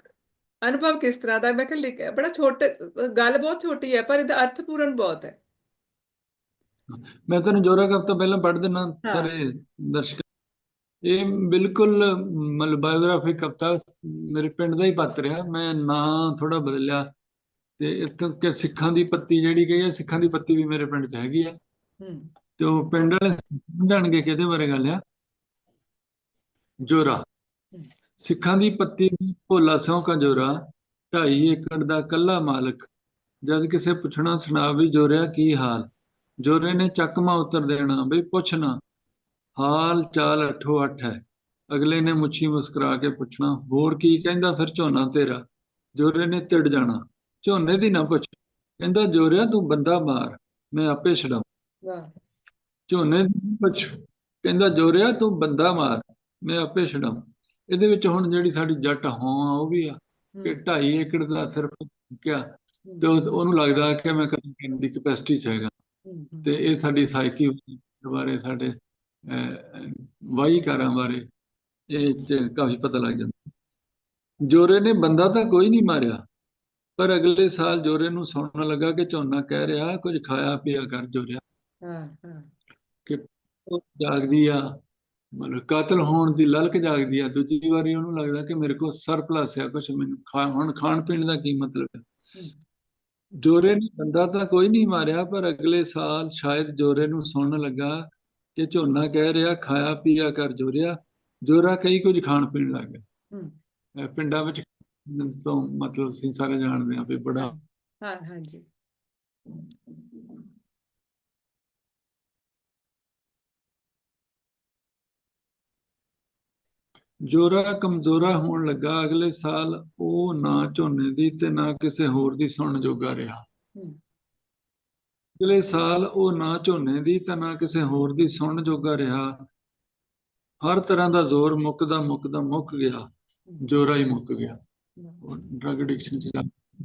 ਅਨੁਭਵ ਕਿਸ ਤਰ੍ਹਾਂ ਦਾ? ਮੈਂ ਕਿਹਾ ਬੜਾ ਛੋਟਾ ਗੱਲ ਬਹੁਤ ਛੋਟੀ ਹੈ ਪਰ ਇਹਦਾ ਅਰਥਪੂਰਨ ਬਹੁਤ ਹੈ। ਮੈਂ ਤੁਹਾਨੂੰ ਜੋਰਾ ਕਵਿਤਾ ਪਹਿਲਾਂ ਪੜ੍ਹ ਹਾਂ। ਸਾਰੇ ਦਰਸ਼ਕ ਇਹ ਬਿਲਕੁਲ ਮਤਲਬ ਬਾਇਓਗ੍ਰਾਫੀ ਕਵਿਤਾ ਮੇਰੇ ਪਿੰਡ ਦਾ ਹੀ ਪਾਤਰ ਆ ਮੈਂ ਨਾਂ ਥੋੜਾ ਬਦਲਿਆ ਤੇ ਇੱਥੇ ਕਿ ਸਿੱਖਾਂ ਦੀ ਪੱਤੀ ਜਿਹੜੀ ਕਹੀ ਹੈ ਸਿੱਖਾਂ ਦੀ ਪੱਤੀ ਵੀ ਮੇਰੇ ਪਿੰਡ 'ਚ ਹੈਗੀ ਆ। ਹੂੰ। ਤੇ ਉਹ ਪਿੰਡ ਵਾਲੇ ਸਮਝਣਗੇ ਕਿਹਦੇ ਬਾਰੇ ਗੱਲ ਆ? ਜੋਰਾ। ਸਿੱਖਾਂ ਦੀ ਪੱਤੀ ਦੀ ਭੋਲਾ ਸਿਉਂ ਕਾ ਜੋਰਾ ਢਾਈ ਏਕੜ ਦਾ ਕੱਲਾ ਮਾਲਕ। ਜਦ ਕਿਸੇ ਪੁੱਛਣਾ ਸੁਣਾ ਵੀ ਜੋਰਿਆ ਕੀ ਹਾਲ? ਜੋਰੇ ਨੇ ਚੱਕਮਾ ਉਤਰ ਦੇਣਾ ਬਈ ਪੁੱਛਣਾ ਹਾਲ ਚਾਲ ਅੱਠੋ ਅੱਠ ਹੈ। ਅਗਲੇ ਨੇ ਮੁੱਛੀ ਮੁਸਕਰਾ ਕੇ ਪੁੱਛਣਾ ਹੋਰ ਕੀ ਕਹਿੰਦਾ ਫਿਰ ਝੋਨਾ ਤੇਰਾ? ਜੋਰੇ ਨੇ ਤਿੜ ਜਾਣਾ। ਝੋਨੇ ਦੀ ਨਾ ਪੁੱਛ। ਕਹਿੰਦਾ ਜੋਰਿਆ ਤੂੰ ਬੰਦਾ ਮਾਰ। ਮੈਂ ਆਪੇ ਛਡਾਂ ਵਾਹ। ਝੋਨੇ ਦੀ ਪੁੱਛ। ਕਹਿੰਦਾ ਜੋਰਿਆ ਤੂੰ ਬੰਦਾ ਮਾਰ। ਮੈਂ ਆਪੇ ਛਡਾਂ ਇਹਦੇ ਵਿੱਚ ਹੁਣ ਜਿਹੜੀ ਸਾਡੀ ਜੱਟ ਹੋਂ ਆ ਉਹ ਵੀ ਆ। ਕਿ 2.5 ਏਕੜ ਦਾ ਸਿਰਫ ਕਿਆ? ਤੇ ਉਹ- ਉਹਨੂੰ ਲੱਗਦਾ ਕਿ ਮੈਂ ਕਰਨ ਦੀ ਕੈਪੈਸਿਟੀ ਚ ਹੈਗਾ। ਤੇ ਇਹ ਸਾਡੀ ਸਾਈਕੀ ਬਾਰੇ ਸਾਡੇ ਵਾਹੀਕਾਰਾਂ ਬਾਰੇ ਇਹ ਕਾਫੀ ਪਤਾ ਲੱਗ ਜਾਂਦਾ। ਜੋਰੇ ਨੇ ਬੰਦਾ ਤਾਂ ਕੋਈ ਨਹੀਂ ਮਾਰਿਆ ਪਰ ਅਗਲੇ ਸਾਲ ਜੋਰੇ ਨੂੰ ਸੁਣਨ ਲੱਗਾ ਕਿ ਝੋਨਾ ਕਹਿ ਰਿਹਾ ਕੁਝ ਖਾਇਆ ਪੀਆ ਕਰ ਜੋਰਿਆ। ਹਾਂ ਹਾਂ। ਕਿ ਜਾਗਦੀ ਆ ਮਤਲਬ ਕਾਤਲ ਹੋਣ ਦੀ ਲਲਕ ਜਾਗਦੀ ਆ ਦੂਜੀ ਵਾਰੀ ਉਹਨੂੰ ਲੱਗਦਾ ਕਿ ਮੇਰੇ ਕੋਲ ਸਰਪਲਸ ਆ ਕੁਝ ਮੈਨੂੰ ਹੁਣ ਖਾਣ ਪੀਣ ਦਾ ਕੀ ਮਤਲਬ ਹੂੰ, ਜੋਰੇ ਨੇ ਬੰਦਾ ਤਾਂ ਕੋਈ ਨਹੀਂ ਮਾਰਿਆ ਪਰ ਅਗਲੇ ਸਾਲ ਸ਼ਾਇਦ ਜੋਰੇ ਨੂੰ ਸੁਣਨ ਲੱਗਾ ਕਿ ਝੋਨਾ ਕਹਿ ਰਿਹਾ ਖਾਇਆ ਪੀਆ ਕਰ ਜੋਰਿਆ ਜੋਰਾ ਕਈ ਕੁਝ ਖਾਣ ਪੀਣ ਲੱਗ ਗਿਆ ਪਿੰਡਾਂ ਵਿੱਚ ਤੋਂ ਮਤਲਬ ਅਸੀਂ ਸਾਰੇ ਜਾਣਦੇ ਹਾਂ ਵੀ ਬੜਾ ਹਾਂ ਜੋਰਾ ਕਮਜ਼ੋਰਾ ਹੋਣ ਲੱਗਾ ਅਗਲੇ ਸਾਲ ਉਹ ਨਾ ਝੋਨੇ ਦੀ ਤੇ ਨਾ ਕਿਸੇ ਹੋਰ ਦੀ ਸੁਣਨ ਜੋਗਾ ਰਿਹਾ। ਹੂੰ, ਅਗਲੇ ਸਾਲ ਉਹ ਨਾ ਝੋਨੇ ਦੀ ਤੇ ਨਾ ਕਿਸੇ ਹੋਰ ਦੀ ਸੁਣਨ ਜੋਗਾ ਰਿਹਾ ਹਰ ਤਰ੍ਹਾਂ ਦਾ ਜ਼ੋਰ ਮੁੱਕਦਾ ਮੁੱਕਦਾ ਮੁੱਕ ਗਿਆ ਜੋਰਾ ਹੀ ਮੁੱਕ ਗਿਆ। ਡਰਗ ਐਡਿਕਸ਼ਨ ਚ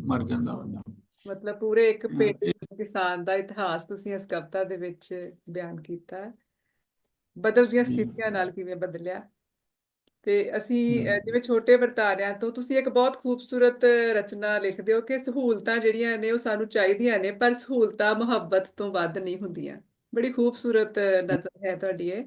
ਮਰ ਜਾਂਦਾ ਬੰਦਾ ਮਤਲਬ ਪੂਰੇ ਇੱਕ ਇਹ- ਕਿਸਾਨ ਦਾ ਇਤਿਹਾਸ ਤੁਸੀਂ ਇਸ ਕਵਿਤਾ ਦੇ ਵਿੱਚ ਬਿਆਨ ਕੀਤਾ। ਬਦਲਦੀਆਂ। ਸਥਿਤੀਆਂ ਨਾਲ ਕਿਵੇਂ ਬਦਲਿਆ ਤੇ ਅਸੀਂ। ਜਿਵੇਂ ਛੋਟੇ ਵਰਤਾਰਿਆਂ ਤੋਂ ਤੁਸੀਂ ਇੱਕ ਬਹੁਤ ਖੂਬਸੂਰਤ ਰਚਨਾ ਲਿਖਦੇ ਹੋ ਕਿ ਸਹੂਲਤਾਂ ਜਿਹੜੀਆਂ ਨੇ ਉਹ ਸਾਨੂੰ ਚਾਹੀਦੀਆਂ ਨੇ ਪਰ ਸਹੂਲਤਾਂ ਮੁਹੱਬਤ ਤੋਂ ਵੱਧ ਨਹੀਂ ਹੁੰਦੀਆਂ ਬੜੀ ਖੂਬਸੂਰਤ ਨਜ਼ਰ ਹੈ ਤੁਹਾਡੀ ਇਹ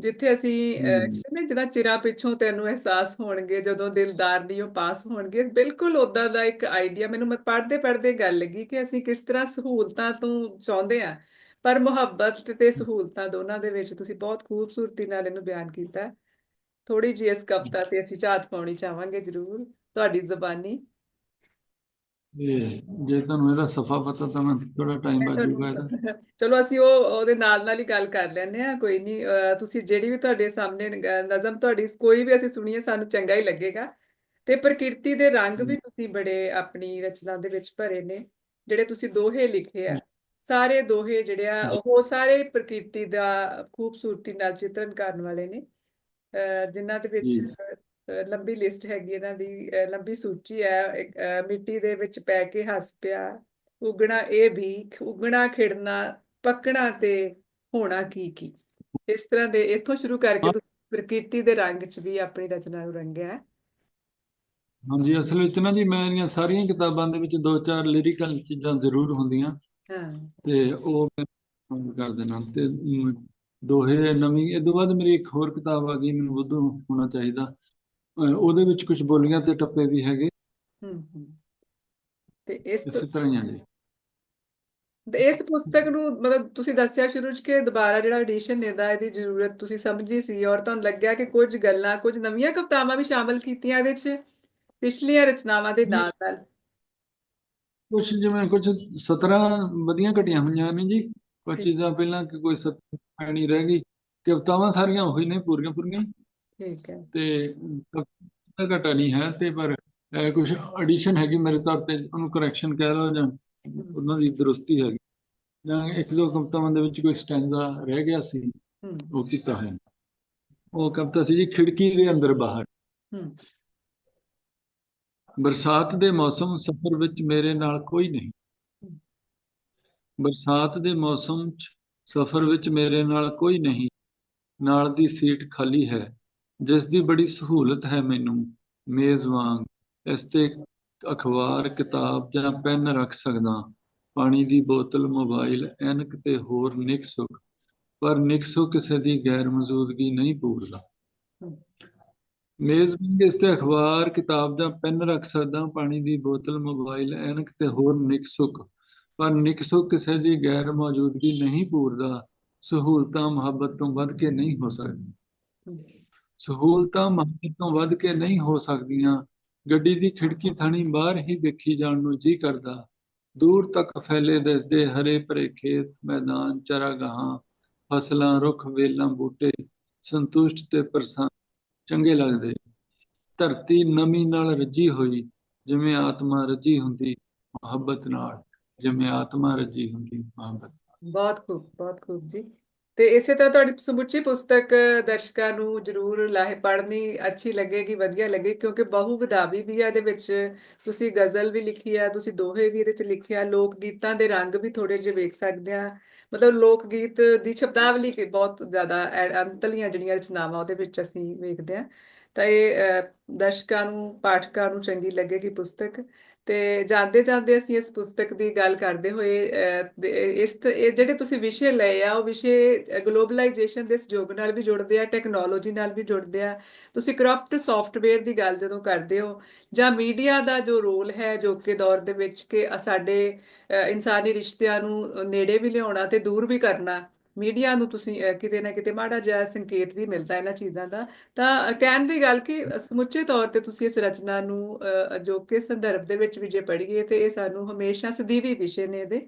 ਜਿੱਥੇ ਅਸੀਂ। ਕਹਿੰਦੇ ਜਿਹੜਾ ਚਿਰਾਂ ਪਿੱਛੋਂ ਤੈਨੂੰ ਅਹਿਸਾਸ ਹੋਣਗੇ ਜਦੋਂ ਦਿਲਦਾਰ ਨਹੀਂ ਉਹ ਪਾਸ ਹੋਣਗੇ ਬਿਲਕੁਲ ਉਦਾਂ ਦਾ ਇੱਕ ਆਈਡੀਆ ਮੈਨੂੰ ਮੈਂ ਪੜ੍ਹਦੇ ਪੜ੍ਹਦੇ ਗੱਲ ਲੱਗੀ ਕਿ ਅਸੀਂ ਕਿਸ ਤਰ੍ਹਾਂ ਸਹੂਲਤਾਂ ਤੋਂ ਚਾਹੁੰਦੇ ਆ ਪਰ ਮੁਹੱਬਤ ਤੇ ਸਹੂਲਤਾਂ ਦੋਨਾਂ ਦੇ ਵਿੱਚ ਤੁਸੀਂ ਬਹੁਤ ਖੂਬਸੂਰਤੀ ਨਾਲ ਇਹਨੂੰ ਬਿਆਨ ਕੀਤਾ ਥੋੜੀ ਜਿਹੀ ਇਸ ਕਵਿਤਾ ਤੇ ਅਸੀਂ ਝਾਤ ਪਾਉਣੀ ਚਾਹਾਂਗੇ ਜ਼ਰੂਰ ਤੁਹਾਡੀ ਜ਼ੁਬਾਨੀ। ਜੇ ਤੁਹਾਨੂੰ ਇਹਦਾ ਸਫਾ ਪਤਾ ਤਾਂ ਮੈਂ ਥੋੜਾ ਟਾਈਮ ਬਾਜੂਗਾ ਇਹਦਾ ਚਲੋ ਅਸੀਂ ਉਹ ਉਹਦੇ ਨਾਲ ਨਾਲ ਹੀ ਗੱਲ ਕਰ ਲੈਂਦੇ ਆ ਕੋਈ ਨਹੀਂ ਤੁਸੀਂ ਜਿਹੜੀ ਵੀ ਤੁਹਾਡੇ ਸਾਹਮਣੇ ਨਜ਼ਮ ਤੁਹਾਡੀ ਕੋਈ ਵੀ ਅਸੀਂ ਸੁਣੀਏ ਸਾਨੂੰ ਚੰਗਾ ਹੀ ਲੱਗੇਗਾ। ਤੇ ਪ੍ਰਕਿਰਤੀ ਦੇ ਰੰਗ ਵੀ ਤੁਸੀਂ ਬੜੇ ਆਪਣੀ ਰਚਨਾ ਦੇ ਵਿੱਚ ਭਰੇ ਨੇ ਜਿਹੜੇ ਤੁਸੀਂ ਦੋਹੇ ਲਿਖੇ ਆ। ਸਾਰੇ ਦੋਹੇ ਜਿਹੜੇ ਆ। ਉਹ ਸਾਰੇ ਪ੍ਰਕਿਰਤੀ ਦਾ ਖੂਬਸੂਰਤੀ ਨਾਲ ਚਿਤਰਨ ਕਰਨ ਵਾਲੇ ਨੇ। ਜਿਨ੍ਹਾਂ ਦੇ ਵਿੱਚ ਲੰਬੀ ਲਿਸਟ ਹੈਗੀ ਇਹਨਾਂ ਦੀ ਲੰਬੀ ਸੂਚੀ ਹੈ ਮਿੱਟੀ ਦੇ ਵਿੱਚ ਪੈ ਕੇ ਹੱਸ ਪਿਆ ਉਗਣਾ ਇਹ ਵੀ ਉਗਣਾ ਖਿੜਨਾ ਪੱਕਣਾ ਤੇ ਹੋਣਾ ਕੀ ਕੀ। ਇਸ ਤਰ੍ਹਾਂ ਦੇ ਇੱਥੋਂ ਸ਼ੁਰੂ ਕਰਕੇ ਤੁਸੀਂ ਪ੍ਰਕਿਰਤੀ ਦੇ ਰੰਗ 'ਚ ਵੀ ਆਪਣੀ ਰਚਨਾ ਨੂੰ ਰੰਗਿਆ ਹੈ। ਹਾਂਜੀ ਅਸਲ ਵਿੱਚ ਨਾ ਜੀ ਮੇਰੀਆਂ ਸਾਰੀਆਂ ਕਿਤਾਬਾਂ ਦੇ ਵਿੱਚ ਦੋ ਚਾਰ ਲਿਰਿਕਲ ਚੀਜ਼ਾਂ ਜ਼ਰੂਰ ਹੁੰਦੀਆਂ। ਹਾਂ। ਤੇ ਉਹ ਮੈਂ ਕਰ ਦੇਣਾ ਤੇ ਦੋਹੇ ਨਵੀਂ ਇਹ ਤੋਂ ਬਾਅਦ ਮੇਰੀ ਇੱਕ ਹੋਰ ਕਿਤਾਬ ਆ ਗਈ ਮੈਨੂੰ ਬੁੱਧੂ ਹੋਣਾ ਚਾਹੀਦਾ। ਉਹਦੇ ਵਿੱਚ ਕੁਝ ਬੋਲੀਆਂ ਤੇ ਟੱਪੇ ਵੀ ਹੈਗੇ। ਹੂੰ ਹੂੰ। ਤੇ ਇਸ ਤਰ੍ਹਾਂ ਹੀ ਆ ਜੀ। ਤੇ ਇਸ ਪੁਸਤਕ ਨੂੰ ਮਤਲਬ ਤੁਸੀਂ ਦੱਸਿਆ ਸ਼ੁਰੂ ਚ ਕਿ ਦੁਬਾਰਾ ਜਿਹੜਾ ਐਡੀਸ਼ਨ ਇਹਦਾ ਇਹਦੀ ਜ਼ਰੂਰਤ ਤੁਸੀਂ ਸਮਝੀ ਸੀ ਔਰ ਤੁਹਾਨੂੰ ਲੱਗਿਆ ਕਿ ਕੁਝ ਗੱਲਾਂ ਕੁਝ ਨਵੀਆਂ ਕਵਿਤਾਵਾਂ ਵੀ ਸ਼ਾਮਲ ਕੀਤੀਆਂ ਇਹਦੇ ਚ ਪਿਛਲੀਆਂ ਰਚਨਾਵਾਂ ਦੇ ਨਾਲ ਨਾਲ। ਕੁਝ ਜਿਵੇਂ ਕੁਝ 17 ਵਧੀਆ ਘਟੀਆਂ ਹੋਈਆਂ ਨੇ ਜੀ। ਕੁਝ। ਚੀਜ਼ਾਂ ਪਹਿਲਾਂ ਕਿ ਕੋਈ ਸੱਤ ਨਹੀਂ ਰਹਿ ਗਈ ਕਵਿਤਾਵਾਂ ਸਾਰੀਆਂ ਉਹੀ ਨੇ ਪੂਰੀਆਂ ਪੂਰੀਆਂ। ਠੀਕ ਹੈ। ਤੇ ਘਟਾ ਨਹੀਂ ਹੈ ਤੇ ਪਰ ਕੁਝ ਐਡੀਸ਼ਨ ਹੈਗੀ ਮੇਰੇ ਤੌਰ ਤੇ ਉਹਨੂੰ ਕਰੈਕਸ਼ਨ ਕਹਿ ਲਓ ਜਾਂ ਉਹਨਾਂ ਦੀ ਦਰੁਸਤੀ ਹੈਗੀ। ਜਾਂ ਇੱਕ ਦੋ ਕਵਿਤਾਵਾਂ ਦੇ ਵਿੱਚ ਕੋਈ ਸਟੈਂਜ਼ਾ ਰਹਿ ਗਿਆ ਸੀ ਉਹ ਕੀਤਾ ਹੈ ਉਹ ਕਵਿਤਾ ਸੀ ਜੀ ਖਿੜਕੀ ਦੇ ਅੰਦਰ ਬਾਹਰ। ਬਰਸਾਤ ਦੇ ਮੌਸਮ ਸਫ਼ਰ ਵਿੱਚ ਮੇਰੇ ਨਾਲ ਕੋਈ ਨਹੀਂ। ਬਰਸਾਤ ਦੇ ਮੌਸਮ 'ਚ ਸਫ਼ਰ ਵਿੱਚ ਮੇਰੇ ਨਾਲ ਕੋਈ ਨਹੀਂ। ਨਾਲ ਦੀ ਸੀਟ ਖਾਲੀ ਹੈ। ਜਿਸ ਦੀ ਬੜੀ ਸਹੂਲਤ ਹੈ ਮੈਨੂੰ। ਮੇਜ਼ ਵਾਂਗ ਇਸ ਤੇ ਅਖਬਾਰ, ਕਿਤਾਬ ਜਾਂ ਪੈਨ ਰੱਖ ਸਕਦਾ ਪਾਣੀ ਦੀ ਬੋਤਲ, ਮੋਬਾਈਲ, ਐਨਕ ਤੇ ਹੋਰ ਨਿੱਕ ਸੁੱਖ। ਪਰ ਨਿੱਕ ਸੁੱਖ ਕਿਸੇ ਦੀ ਗੈਰ ਮੌਜੂਦਗੀ ਨਹੀਂ ਪੂਰਦਾ ਮੇਜ਼ ਵਾਂਗ ਇਸ ਤੇ ਅਖਬਾਰ, ਕਿਤਾਬ ਜਾਂ ਪੈਨ ਰੱਖ ਸਕਦਾ ਪਾਣੀ ਦੀ ਬੋਤਲ, ਮੋਬਾਈਲ, ਐਨਕ ਤੇ ਹੋਰ ਨਿੱਕ ਸੁੱਖ। ਪਰ ਨਿੱਕ ਕਿਸੇ ਦੀ ਗੈਰ ਮੌਜੂਦਗੀ ਨਹੀਂ ਪੂਰਦਾ, ਸਹੂਲਤਾਂ ਮੁਹੱਬਤ ਤੋਂ ਵੱਧ ਕੇ ਨਹੀਂ ਹੋ ਸਕਦੀ ਸਹੂਲਤਾਂ ਮੁਹੱਬਤ ਤੋਂ ਵੱਧ ਕੇ ਨਹੀਂ ਹੋ ਸਕਦੀਆਂ। ਗੱਡੀ ਦੀ ਖਿੜਕੀ ਥਾਣੀ ਬਾਹਰ ਹੀ ਦੇਖੀ ਜਾਣ ਨੂੰ ਜੀ ਕਰਦਾ। ਦੂਰ ਤੱਕ ਫੈਲੇ ਦਿਸਦੇ ਹਰੇ ਭਰੇ ਖੇਤ, ਮੈਦਾਨ, ਚਰਾਗਾਹਾਂ, ਫਸਲਾਂ, ਰੁੱਖ, ਵੇਲਾਂ, ਬੂਟੇ, ਸੰਤੁਸ਼ਟ ਤੇ ਪ੍ਰਸੰਨ, ਚੰਗੇ ਲੱਗਦੇ। ਧਰਤੀ ਨਮੀ ਨਾਲ ਰੱਜੀ ਹੋਈ, ਜਿਵੇਂ ਆਤਮਾ ਰੱਜੀ ਹੁੰਦੀ ਮੁਹੱਬਤ ਨਾਲ। ਜਿਵੇਂ ਆਤਮਾ ਰੱਜੀ ਹੁੰਦੀ ਮੁਹੱਬਤ ਬਹੁਤ ਖੂਬ ਬਹੁਤ ਖੂਬ ਜੀ। ਤੇ ਇਸੇ ਤਰ੍ਹਾਂ ਤੁਹਾਡੀ ਸਮੁੱਚੀ ਪੁਸਤਕ ਦਰਸ਼ਕਾਂ ਨੂੰ ਜ਼ਰੂਰ ਲਾਹੇ ਪੜ੍ਹਨੀ ਅੱਛੀ ਲੱਗੇਗੀ, ਵਧੀਆ ਲੱਗੇ ਕਿਉਂਕਿ ਬਹੁ ਵਿਧਾਵੀ ਵੀ ਹੈ ਇਹਦੇ ਵਿੱਚ। ਤੁਸੀਂ ਗਜ਼ਲ ਵੀ ਲਿਖੀ ਹੈ ਤੁਸੀਂ ਦੋਹੇ ਵੀ ਇਹਦੇ ਚ ਲਿਖਿਆ ਲੋਕ ਗੀਤਾਂ ਦੇ ਰੰਗ ਵੀ ਥੋੜੇ ਜਿਹੇ ਵੇਖ ਸਕਦੇ ਆ। ਮਤਲਬ ਲੋਕ ਗੀਤ ਦੀ ਸ਼ਬਦਾਵਲੀ ਕਿ ਬਹੁਤ ਜ਼ਿਆਦਾ ਅੰਤਲੀਆਂ ਜਿਹੜੀਆਂ ਰਚਨਾਵਾਂ ਉਹਦੇ ਵਿੱਚ ਅਸੀਂ ਵੇਖਦੇ ਆ। ਤਾਂ ਇਹ ਦਰਸ਼ਕਾਂ ਨੂੰ, ਪਾਠਕਾਂ ਨੂੰ ਚੰਗੀ ਲੱਗੇਗੀ ਪੁਸਤਕ। ਤੇ ਜਾਂਦੇ ਜਾਂਦੇ ਅਸੀਂ ਇਸ ਪੁਸਤਕ ਦੀ ਗੱਲ ਕਰਦੇ ਹੋਏ ਇਸ ਇਹ ਜਿਹੜੇ ਤੁਸੀਂ ਵਿਸ਼ੇ ਲਏ ਆ, ਉਹ ਵਿਸ਼ੇ ਗਲੋਬਲਾਈਜੇਸ਼ਨ ਦੇ ਸਹਿਯੋਗ ਨਾਲ ਵੀ ਜੁੜਦੇ ਆ, ਟੈਕਨੋਲੋਜੀ ਨਾਲ ਵੀ ਜੁੜਦੇ ਆ। ਤੁਸੀਂ ਕਰਪਟ ਸੌਫਟਵੇਅਰ ਦੀ ਗੱਲ ਜਦੋਂ ਕਰਦੇ ਹੋ, ਜਾਂ ਮੀਡੀਆ ਦਾ ਜੋ ਰੋਲ ਹੈ ਜੋ ਕਿ ਦੌਰ ਦੇ ਵਿੱਚ ਕਿ ਸਾਡੇ ਇਨਸਾਨੀ ਰਿਸ਼ਤਿਆਂ ਨੂੰ ਨੇੜੇ ਵੀ ਲਿਆਉਣਾ ਤੇ ਦੂਰ ਵੀ ਕਰਨਾ ਮੀਡੀਆ ਨੂੰ ਤੁਸੀਂ ਕਿਤੇ ਨਾ ਕਿਤੇ ਮਾੜਾ ਜਿਹਾ ਸੰਕੇਤ ਵੀ ਮਿਲਦਾ ਇਹਨਾਂ ਚੀਜ਼ਾਂ ਦਾ। ਤਾਂ ਕਹਿਣ ਦੀ ਗੱਲ ਕਿ ਸਮੁੱਚੇ ਤੌਰ ਤੇ ਤੁਸੀਂ ਇਸ ਰਚਨਾ ਨੂੰ ਅ, ਅਜੋਕੇ ਸੰਦਰਭ ਦੇ ਵਿੱਚ ਵੀ ਜੇ ਪੜ੍ਹੀਏ ਤੇ ਇਹ ਸਾਨੂੰ ਹਮੇਸ਼ਾ ਸਦੀਵੀ ਵਿਸ਼ੇ ਨੇ ਇਹਦੇ।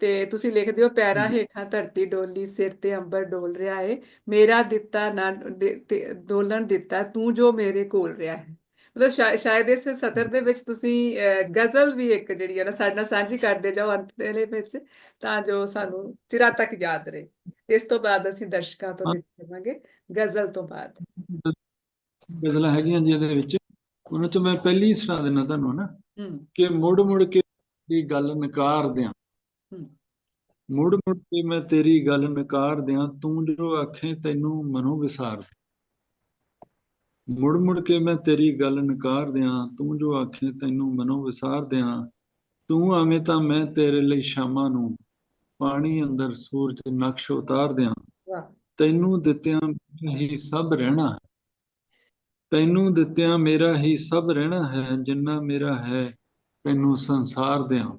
ਤੇ ਤੁਸੀਂ ਲਿਖਦੇ ਹੋ ਪੈਰਾਂ ਹੇਠਾਂ ਧਰਤੀ ਡੋਲੀ ਸਿਰ ਤੇ ਅੰਬਰ ਡੋਲ ਰਿਹਾ ਏ। ਮੇਰਾ ਦਿੱਤਾ ਨਾ ਡੋਲਣ ਦਿੱਤਾ ਤੂੰ ਜੋ ਮੇਰੇ ਕੋਲ ਰਿਹਾ ਹੈ। ਮਤਲਬ ਸ਼ਾਇਦ ਇਸ ਸਤਰ ਦੇ ਵਿੱਚ ਤੁਸੀਂ ਗਜ਼ਲ ਵੀ ਇੱਕ ਜਿਹੜੀ ਹੈ ਨਾ ਸਾਡੇ ਨਾਲ ਸਾਂਝੀ ਕਰਦੇ ਜਾਓ ਅੰਤ ਦੇ ਵਿੱਚ ਤਾਂ ਜੋ ਸਾਨੂੰ ਚਿਰਾਂ ਤੱਕ ਯਾਦ ਰਹੇ। ਇਸ ਤੋਂ ਬਾਅਦ ਅਸੀਂ ਦਰਸ਼ਕਾਂ ਤੋਂ ਵੀ ਕਰਾਂਗੇ ਗਜ਼ਲ ਤੋਂ ਬਾਅਦ। ਗਜ਼ਲਾਂ ਹੈਗੀਆਂ ਜੀ ਇਹਦੇ ਵਿੱਚ। ਉਹਨਾਂ ਚ ਮੈਂ ਪਹਿਲੀ ਸੁਣਾ ਦਿੰਦਾ ਤੁਹਾਨੂੰ ਨਾ ਕਿ ਮੁੜ ਮੁੜ ਕੇ ਦੀ ਗੱਲ ਨਕਾਰ ਦਿਆਂ। ਮੁੜ ਮੁੜ ਕੇ ਮੈਂ ਤੇਰੀ ਗੱਲ ਨਕਾਰ ਦਿਆਂ ਤੂੰ ਜੋ ਆਖੇ ਤੈਨੂੰ ਮਨੋਂ ਵਿਸਾਰ ਮੁੜ ਮੁੜ ਕੇ ਮੈਂ ਤੇਰੀ ਗੱਲ ਨਕਾਰ ਦਿਆਂ ਤੂੰ ਜੋ ਆਖੇ ਤੈਨੂੰ ਮਨੋਂ ਵਿਸਾਰ ਦਿਆਂ। ਤੂੰ ਆਵੇਂ ਤਾਂ ਮੈਂ ਤੇਰੇ ਲਈ ਸ਼ਾਮਾਂ ਨੂੰ ਪਾਣੀ ਅੰਦਰ ਸੂਰਜ ਨਕਸ਼ ਉਤਾਰ ਦਿਆਂ। ਤੈਨੂੰ ਦਿੱਤਿਆਂ ਹੀ ਸਭ ਰਹਿਣਾ ਤੈਨੂੰ ਦਿੱਤਿਆਂ ਮੇਰਾ ਹੀ ਸਭ ਰਹਿਣਾ ਹੈ ਜਿੰਨਾ ਮੇਰਾ ਹੈ ਤੈਨੂੰ ਸੰਸਾਰ ਦਿਆਂ।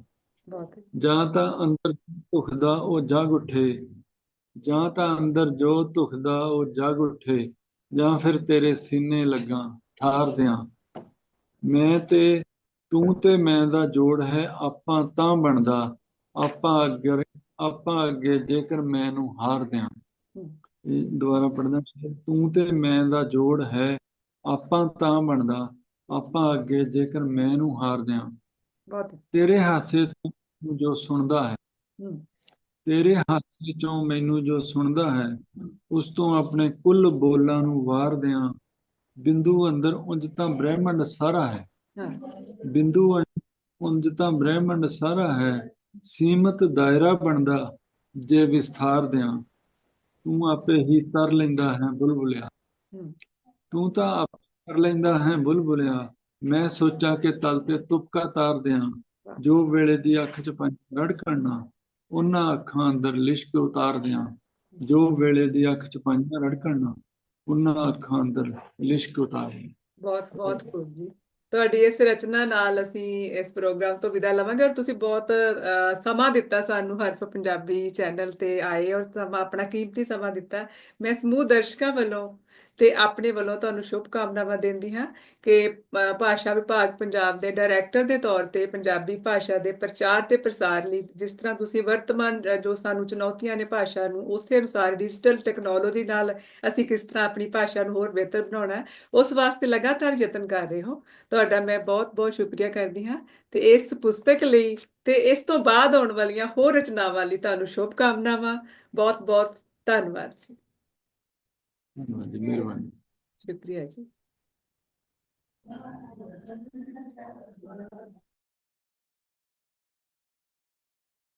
ਜਾਂ ਤਾਂ ਅੰਦਰ ਧੁਖਦਾ ਉਹ ਜਾਗ ਉੱਠੇ ਜਾਂ ਤਾਂ ਅੰਦਰ ਜੋ ਧੁਖਦਾ ਉਹ ਜਾਗ ਉੱਠੇ। ਜਾਂ ਫਿਰ ਤੇਰੇ ਸੀਨੇ ਲੱਗਾ ਠਾਰ ਦਿਆਂ। ਮੈਂ ਤੇ ਤੂੰ ਤੇ ਮੈਂ ਦਾ ਜੋੜ ਹੈ ਆਪਾਂ ਤਾਂ ਬਣਦਾ। ਆਪਾਂ ਅੱਗੇ ਆਪਾਂ ਅੱਗੇ ਜੇਕਰ ਮੈਂ ਨੂੰ ਹਾਰ ਦਿਆਂ। ਇਹ ਦੁਬਾਰਾ ਪੜ੍ਹਦਾ ਤੂੰ ਤੇ ਮੈਂ ਦਾ ਜੋੜ ਹੈ ਆਪਾਂ ਤਾਂ ਬਣਦਾ। ਆਪਾਂ ਅੱਗੇ ਜੇਕਰ ਮੈਂ ਨੂੰ ਹਾਰ ਦਿਆਂ। ਬਹੁਤ ਤੇਰੇ ਹਾਸੇ ਤੋਂ ਜੋ ਸੁਣਦਾ ਹੂੰ। ਤੇਰੇ ਹਾਸੇ ਚੋਂ ਮੈਨੂੰ ਜੋ ਸੁਣਦਾ ਹੈ ਉਸ ਤੋਂ ਆਪਣੇ ਕੁੱਲ ਬੋਲਾਂ ਨੂੰ ਵਾਰ ਦਿਆਂ। ਬਿੰਦੂ ਅੰਦਰ ਉਂਝ ਤਾਂ ਬ੍ਰਹਿਮੰਡ ਸਾਰਾ ਹੈ। ਬਿੰਦੂ ਅੰਦਰ ਤਾਂ ਬ੍ਰਹਿਮੰਡ ਸਾਰਾ ਹੈ। ਸੀਮਤ ਦਾਇਰਾ ਬਣਦਾ ਜੇ ਵਿਸਥਾਰ ਦਿਆਂ। ਤੂੰ ਆਪੇ ਹੀ ਤਰ ਲੈਂਦਾ ਹੈ ਬੁਲਬੁਲਿਆ। ਹਮ, ਤੂੰ ਤਾਂ ਆਪ ਕਰ ਲੈਂਦਾ ਹੈ ਬੁਲਬੁਲਿਆ। ਮੈਂ ਸੋਚਾਂ ਕਿ ਤਲ ਤੇ ਤੁਪਕਾ ਤਾਰ ਦਿਆਂ। ਜੋ ਵੇਲੇ ਦੀ ਅੱਖ ਚ ਪੰਜ ਰੜਕਣ ਉਹਨਾਂ ਅੱਖਾਂ ਅੰਦਰ ਲਿਸ਼ਕ ਉਤਾਰ ਦਿਆਂ ਜੋ ਵੇਲੇ ਦੀ ਅੱਖ ਚ ਪੰਜ ਰੜਕਣ ਉਹਨਾਂ ਅੱਖਾਂ ਅੰਦਰ ਲਿਸ਼ਕ ਉਤਾਰ। ਬਹੁਤ ਬਹੁਤ ਖੂਬ ਜੀ। ਤੁਹਾਡੀ ਇਸ ਰਚਨਾ ਨਾਲ ਅਸੀਂ ਇਸ ਪ੍ਰੋਗਰਾਮ ਤੋਂ ਵਿਦਾ ਲਵਾਂਗੇ ਔਰ ਤੁਸੀਂ ਬਹੁਤ ਸਮਾਂ ਦਿੱਤਾ ਸਾਨੂੰ ਹਰਫ ਪੰਜਾਬੀ ਚੈਨਲ ਤੇ ਆਏ ਔਰ ਆਪਣਾ ਕੀਮਤੀ ਸਮਾਂ ਦਿੱਤਾ। ਮੈਂ ਸਮੂਹ ਦਰਸ਼ਕਾਂ ਵੱਲੋਂ ਤੇ ਆਪਣੇ ਵੱਲੋਂ ਤੁਹਾਨੂੰ ਸ਼ੁਭ ਕਾਮਨਾਵਾਂ ਦਿੰਦੀ ਹਾਂ ਕਿ ਭਾਸ਼ਾ ਵਿਭਾਗ ਪੰਜਾਬ ਦੇ ਡਾਇਰੈਕਟਰ ਦੇ ਤੌਰ ਤੇ ਪੰਜਾਬੀ ਭਾਸ਼ਾ ਦੇ ਪ੍ਰਚਾਰ ਤੇ ਪ੍ਰਸਾਰ ਲਈ ਜਿਸ ਤਰ੍ਹਾਂ ਤੁਸੀਂ ਵਰਤਮਾਨ ਜੋ ਸਾਨੂੰ ਚੁਣੌਤੀਆਂ ਨੇ ਭਾਸ਼ਾ ਨੂੰ, ਉਸੇ ਅਨੁਸਾਰ ਡਿਜੀਟਲ ਟੈਕਨੋਲੋਜੀ ਨਾਲ ਅਸੀਂ ਕਿਸ ਤਰ੍ਹਾਂ ਆਪਣੀ ਭਾਸ਼ਾ ਨੂੰ ਹੋਰ ਬਿਹਤਰ ਬਣਾਉਣਾ ਉਸ ਵਾਸਤੇ ਲਗਾਤਾਰ ਯਤਨ ਕਰ ਰਹੇ ਹੋ। ਤੁਹਾਡਾ ਮੈਂ ਬਹੁਤ-ਬਹੁਤ ਸ਼ੁਕਰੀਆ ਕਰਦੀ ਹਾਂ ਤੇ ਇਸ ਪੁਸਤਕ ਲਈ ਤੇ ਇਸ ਤੋਂ ਬਾਅਦ ਆਉਣ ਵਾਲੀਆਂ ਹੋਰ ਰਚਨਾਵਾਂ ਲਈ ਤੁਹਾਨੂੰ ਸ਼ੁਭ ਕਾਮਨਾਵਾਂ ਬਹੁਤ-ਬਹੁਤ ਧੰਨਵਾਦ ਜੀ। ਜੀ ਮਿਹਰਬਾਨੀ। ਸ਼ੁਕਰੀਆ ਜੀ।